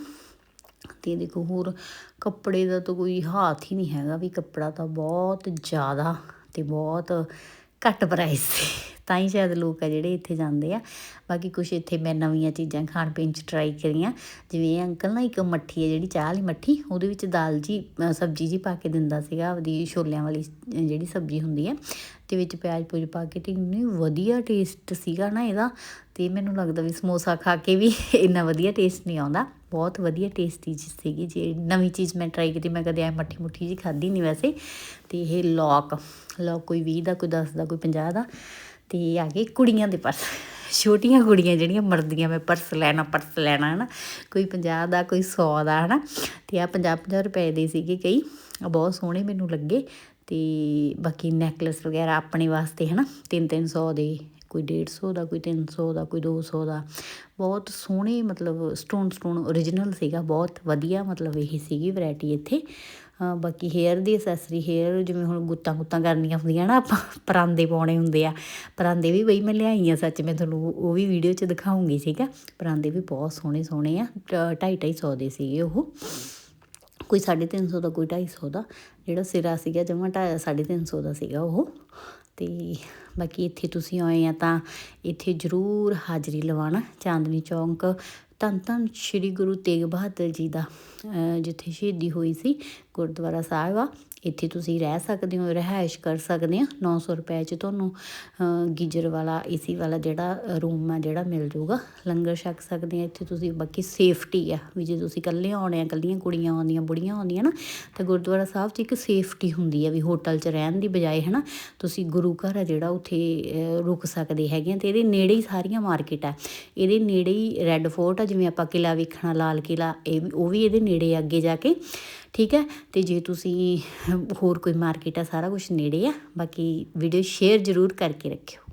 ਤੇ ਦੇਖੋ, ਹੋਰ ਕੱਪੜੇ ਦਾ ਤਾਂ ਕੋਈ ਹਾਥ ਹੀ ਨਹੀਂ ਹੈਗਾ, ਵੀ ਕੱਪੜਾ ਤਾਂ ਬਹੁਤ ਜ਼ਿਆਦਾ ਤੇ ਬਹੁਤ ਘੱਟ ਪ੍ਰਾਈਸ ਸੀ ਤਾਂ ਹੀ ਸ਼ਾਇਦ ਲੋਕ ਆ ਜਿਹੜੇ ਇੱਥੇ ਜਾਂਦੇ ਆ। ਬਾਕੀ ਕੁਝ ਇੱਥੇ ਮੈਂ ਨਵੀਆਂ ਚੀਜ਼ਾਂ ਖਾਣ ਪੀਣ ਚ ਟਰਾਈ ਕਰੀਆਂ। ਜਿਵੇਂ ਇਹ ਅੰਕਲ ਨਾ ਇੱਕ ਮੱਠੀ ਹੈ ਜਿਹੜੀ ਚਾਹ ਵਾਲੀ ਮੱਠੀ, ਉਹਦੇ ਵਿੱਚ ਦਾਲ ਜੀ ਸਬਜ਼ੀ ਜੀ ਪਾ ਕੇ ਦਿੰਦਾ ਸੀਗਾ ਉਹਦੀ ਛੋਲਿਆਂ ਵਾਲੀ ਜਿਹੜੀ ਸਬਜ਼ੀ ਹੁੰਦੀ ਹੈ ਤੇ ਵਿੱਚ ਪਿਆਜ਼ ਪੂਜ ਪਾ ਕੇ ਤੇ ਇੰਨੀ ਵਧੀਆ ਟੇਸਟ ਸੀਗਾ ਨਾ ਇਹਦਾ। ਤੇ ਮੈਨੂੰ ਲੱਗਦਾ ਵੀ ਸਮੋਸਾ ਖਾ ਕੇ ਵੀ ਇੰਨਾ ਵਧੀਆ ਟੇਸਟ ਨਹੀਂ ਆਉਂਦਾ। ਬਹੁਤ ਵਧੀਆ ਟੇਸਟੀ ਚੀਜ਼ ਸੀਗੀ ਜੇ। ਨਵੀਂ ਚੀਜ਼ ਮੈਂ ਟਰਾਈ ਕੀਤੀ, ਮੈਂ ਕਦੇ ਐ ਮੱਠੀ ਮੁੱਠੀ ਜੀ ਖਾਧੀ ਨਹੀਂ ਵੈਸੇ। ਤੇ ਇਹ ਲੌਕ ਲੌਕ ਕੋਈ 20 ਦਾ, ਕੋਈ 10 ਦਾ, ਕੋਈ 50 ਦਾ। ਤੇ ਆ ਗਏ ਕੁੜੀਆਂ ਦੇ ਪਰਸ। ਛੋਟੀਆਂ ਕੁੜੀਆਂ ਜਿਹੜੀਆਂ ਮਰਦੀਆਂ ਮੈਂ ਪਰਸ ਲੈਣਾ ਪਰਸ ਲੈਣਾ, ਹਨਾ। ਕੋਈ 50 ਦਾ, ਕੋਈ 100 ਦਾ, ਹਨਾ। ਤੇ ਆ 50 50 ਰੁਪਏ ਦੇ ਸੀਗੇ ਕਈ। ਬਹੁਤ ਸੋਹਣੇ ਮੈਨੂੰ ਲੱਗੇ। ਤੇ ਬਾਕੀ ਨੈਕਲਸ ਵਗੈਰਾ ਆਪਣੇ ਵਾਸਤੇ, ਹਨਾ। 3 300 ਦੇ, ਕੋਈ 150 ਦਾ, ਕੋਈ 300 ਦਾ, ਕੋਈ 200 ਦਾ। ਬਹੁਤ ਸੋਹਣੇ ਮਤਲਬ ਸਟੋਨ ਸਟੋਨ origignal ਸੀਗਾ। ਬਹੁਤ ਵਧੀਆ ਮਤਲਬ ਇਹ ਸੀਗੀ ਵੈਰਾਈਟੀ ਇੱਥੇ। ਬਾਕੀ ਹੇਅਰ ਦੀ ਅਸੈਸਰੀ ਹੇਅਰ ਜਿਵੇਂ ਹੁਣ ਗੁੱਤਾਂ ਗੁੱਤਾਂ ਕਰਨੀਆਂ ਹੁੰਦੀਆਂ ਨਾ ਆਪਾਂ, ਪਰਾਂਦੇ ਪਾਉਣੇ ਹੁੰਦੇ ਆ। ਪਰਾਂਦੇ ਵੀ ਬਈ ਮੈਂ ਲਿਆਈ ਆ ਸੱਚ, ਮੈਂ ਤੁਹਾਨੂੰ ਉਹ ਵੀ ਵੀਡੀਓ 'ਚ ਦਿਖਾਉਂਗੀ ਸੀਗਾ ਪਰਾਂਦੇ ਵੀ ਬਹੁਤ ਸੋਹਣੇ ਸੋਹਣੇ ਆ 2.5 ਸੌ ਦੇ ਸੀਗੇ ਉਹ। ਕੋਈ 350 ਦਾ, ਕੋਈ 250 ਦਾ, ਜਿਹੜਾ ਸਿਰਾ ਸੀਗਾ ਜਮਾ 350 ਦਾ ਸੀਗਾ ਉਹ। ਤੇ ਬਾਕੀ ਇੱਥੇ ਤੁਸੀਂ ਆਏ ਆ ਤਾਂ ਇੱਥੇ ਜ਼ਰੂਰ ਹਾਜ਼ਰੀ ਲਵਾਉਣਾ, ਚਾਂਦਨੀ ਚੌਂਕ ਧੰਨ ਧੰਨ ਸ਼੍ਰੀ ਗੁਰੂ ਤੇਗ ਬਹਾਦਰ ਜੀ ਦਾ ਜਿੱਥੇ ਸ਼ਹੀਦੀ ਹੋਈ ਸੀ ਗੁਰਦੁਆਰਾ ਸਾਹਿਬ ਆ। ਇੱਥੇ ਤੁਸੀਂ ਰਹਿ ਸਕਦੇ ਹੋ, ਰਿਹਾਇਸ਼ ਕਰ ਸਕਦੇ ਆ। 900 ਰੁਪਏ 'ਚ ਤੁਹਾਨੂੰ ਗੀਜ਼ਰ ਵਾਲਾ ਏਸੀ ਵਾਲਾ ਜਿਹੜਾ ਰੂਮ ਆ ਜਿਹੜਾ ਮਿਲ ਜਾਊਗਾ। ਲੰਗਰ ਛਕ ਸਕਦੇ ਆ। ਇੱਥੇ ਤੁਸੀਂ, ਬਾਕੀ ਸੇਫਟੀ ਆ ਵੀ ਜੇ ਤੁਸੀਂ ਇਕੱਲੇ ਆਉਣੇ ਆ, ਇਕੱਲੀਆਂ ਕੁੜੀਆਂ ਆਉਂਦੀਆਂ, ਬੁੜੀਆਂ ਆਉਂਦੀਆਂ ਨਾ, ਤਾਂ ਗੁਰਦੁਆਰਾ ਸਾਹਿਬ 'ਚ ਇੱਕ ਸੇਫਟੀ ਹੁੰਦੀ ਆ ਵੀ ਹੋਟਲ 'ਚ ਰਹਿਣ ਦੀ ਬਜਾਏ ਹੈ ਨਾ ਤੁਸੀਂ ਗੁਰੂ ਘਰ ਆ ਜਿਹੜਾ ਉੱਥੇ ਰੁਕ ਸਕਦੇ ਹੈਗੇ ਆ ਤੇ ਇਹਦੇ ਨੇੜੇ ਹੀ ਸਾਰੀਆਂ ਮਾਰਕੀਟ ਆ। ਇਹਦੇ ਨੇੜੇ ਹੀ ਰੈੱਡ ਫੋਰਟ ਆ, ਜਿਵੇਂ ਆਪਾਂ ਕਿਲਾ ਵੇਖਣਾ, ਲਾਲ ਕਿਲਾ ਇਹ ਵੀ, ਉਹ ਵੀ ਇਹਦੇ ਨੇੜੇ ਅੱਗੇ ਜਾ ਕੇ। ਠੀਕ ਹੈ? ਤੇ ਜੇ ਤੁਸੀਂ ਹੋਰ ਕੋਈ ਮਾਰਕੀਟ ਆ, ਸਾਰਾ ਕੁਝ ਨੇੜੇ ਆ, ਬਾਕੀ ਵੀਡੀਓ ਸ਼ੇਅਰ ਜ਼ਰੂਰ ਕਰਕੇ ਰੱਖਿਓ।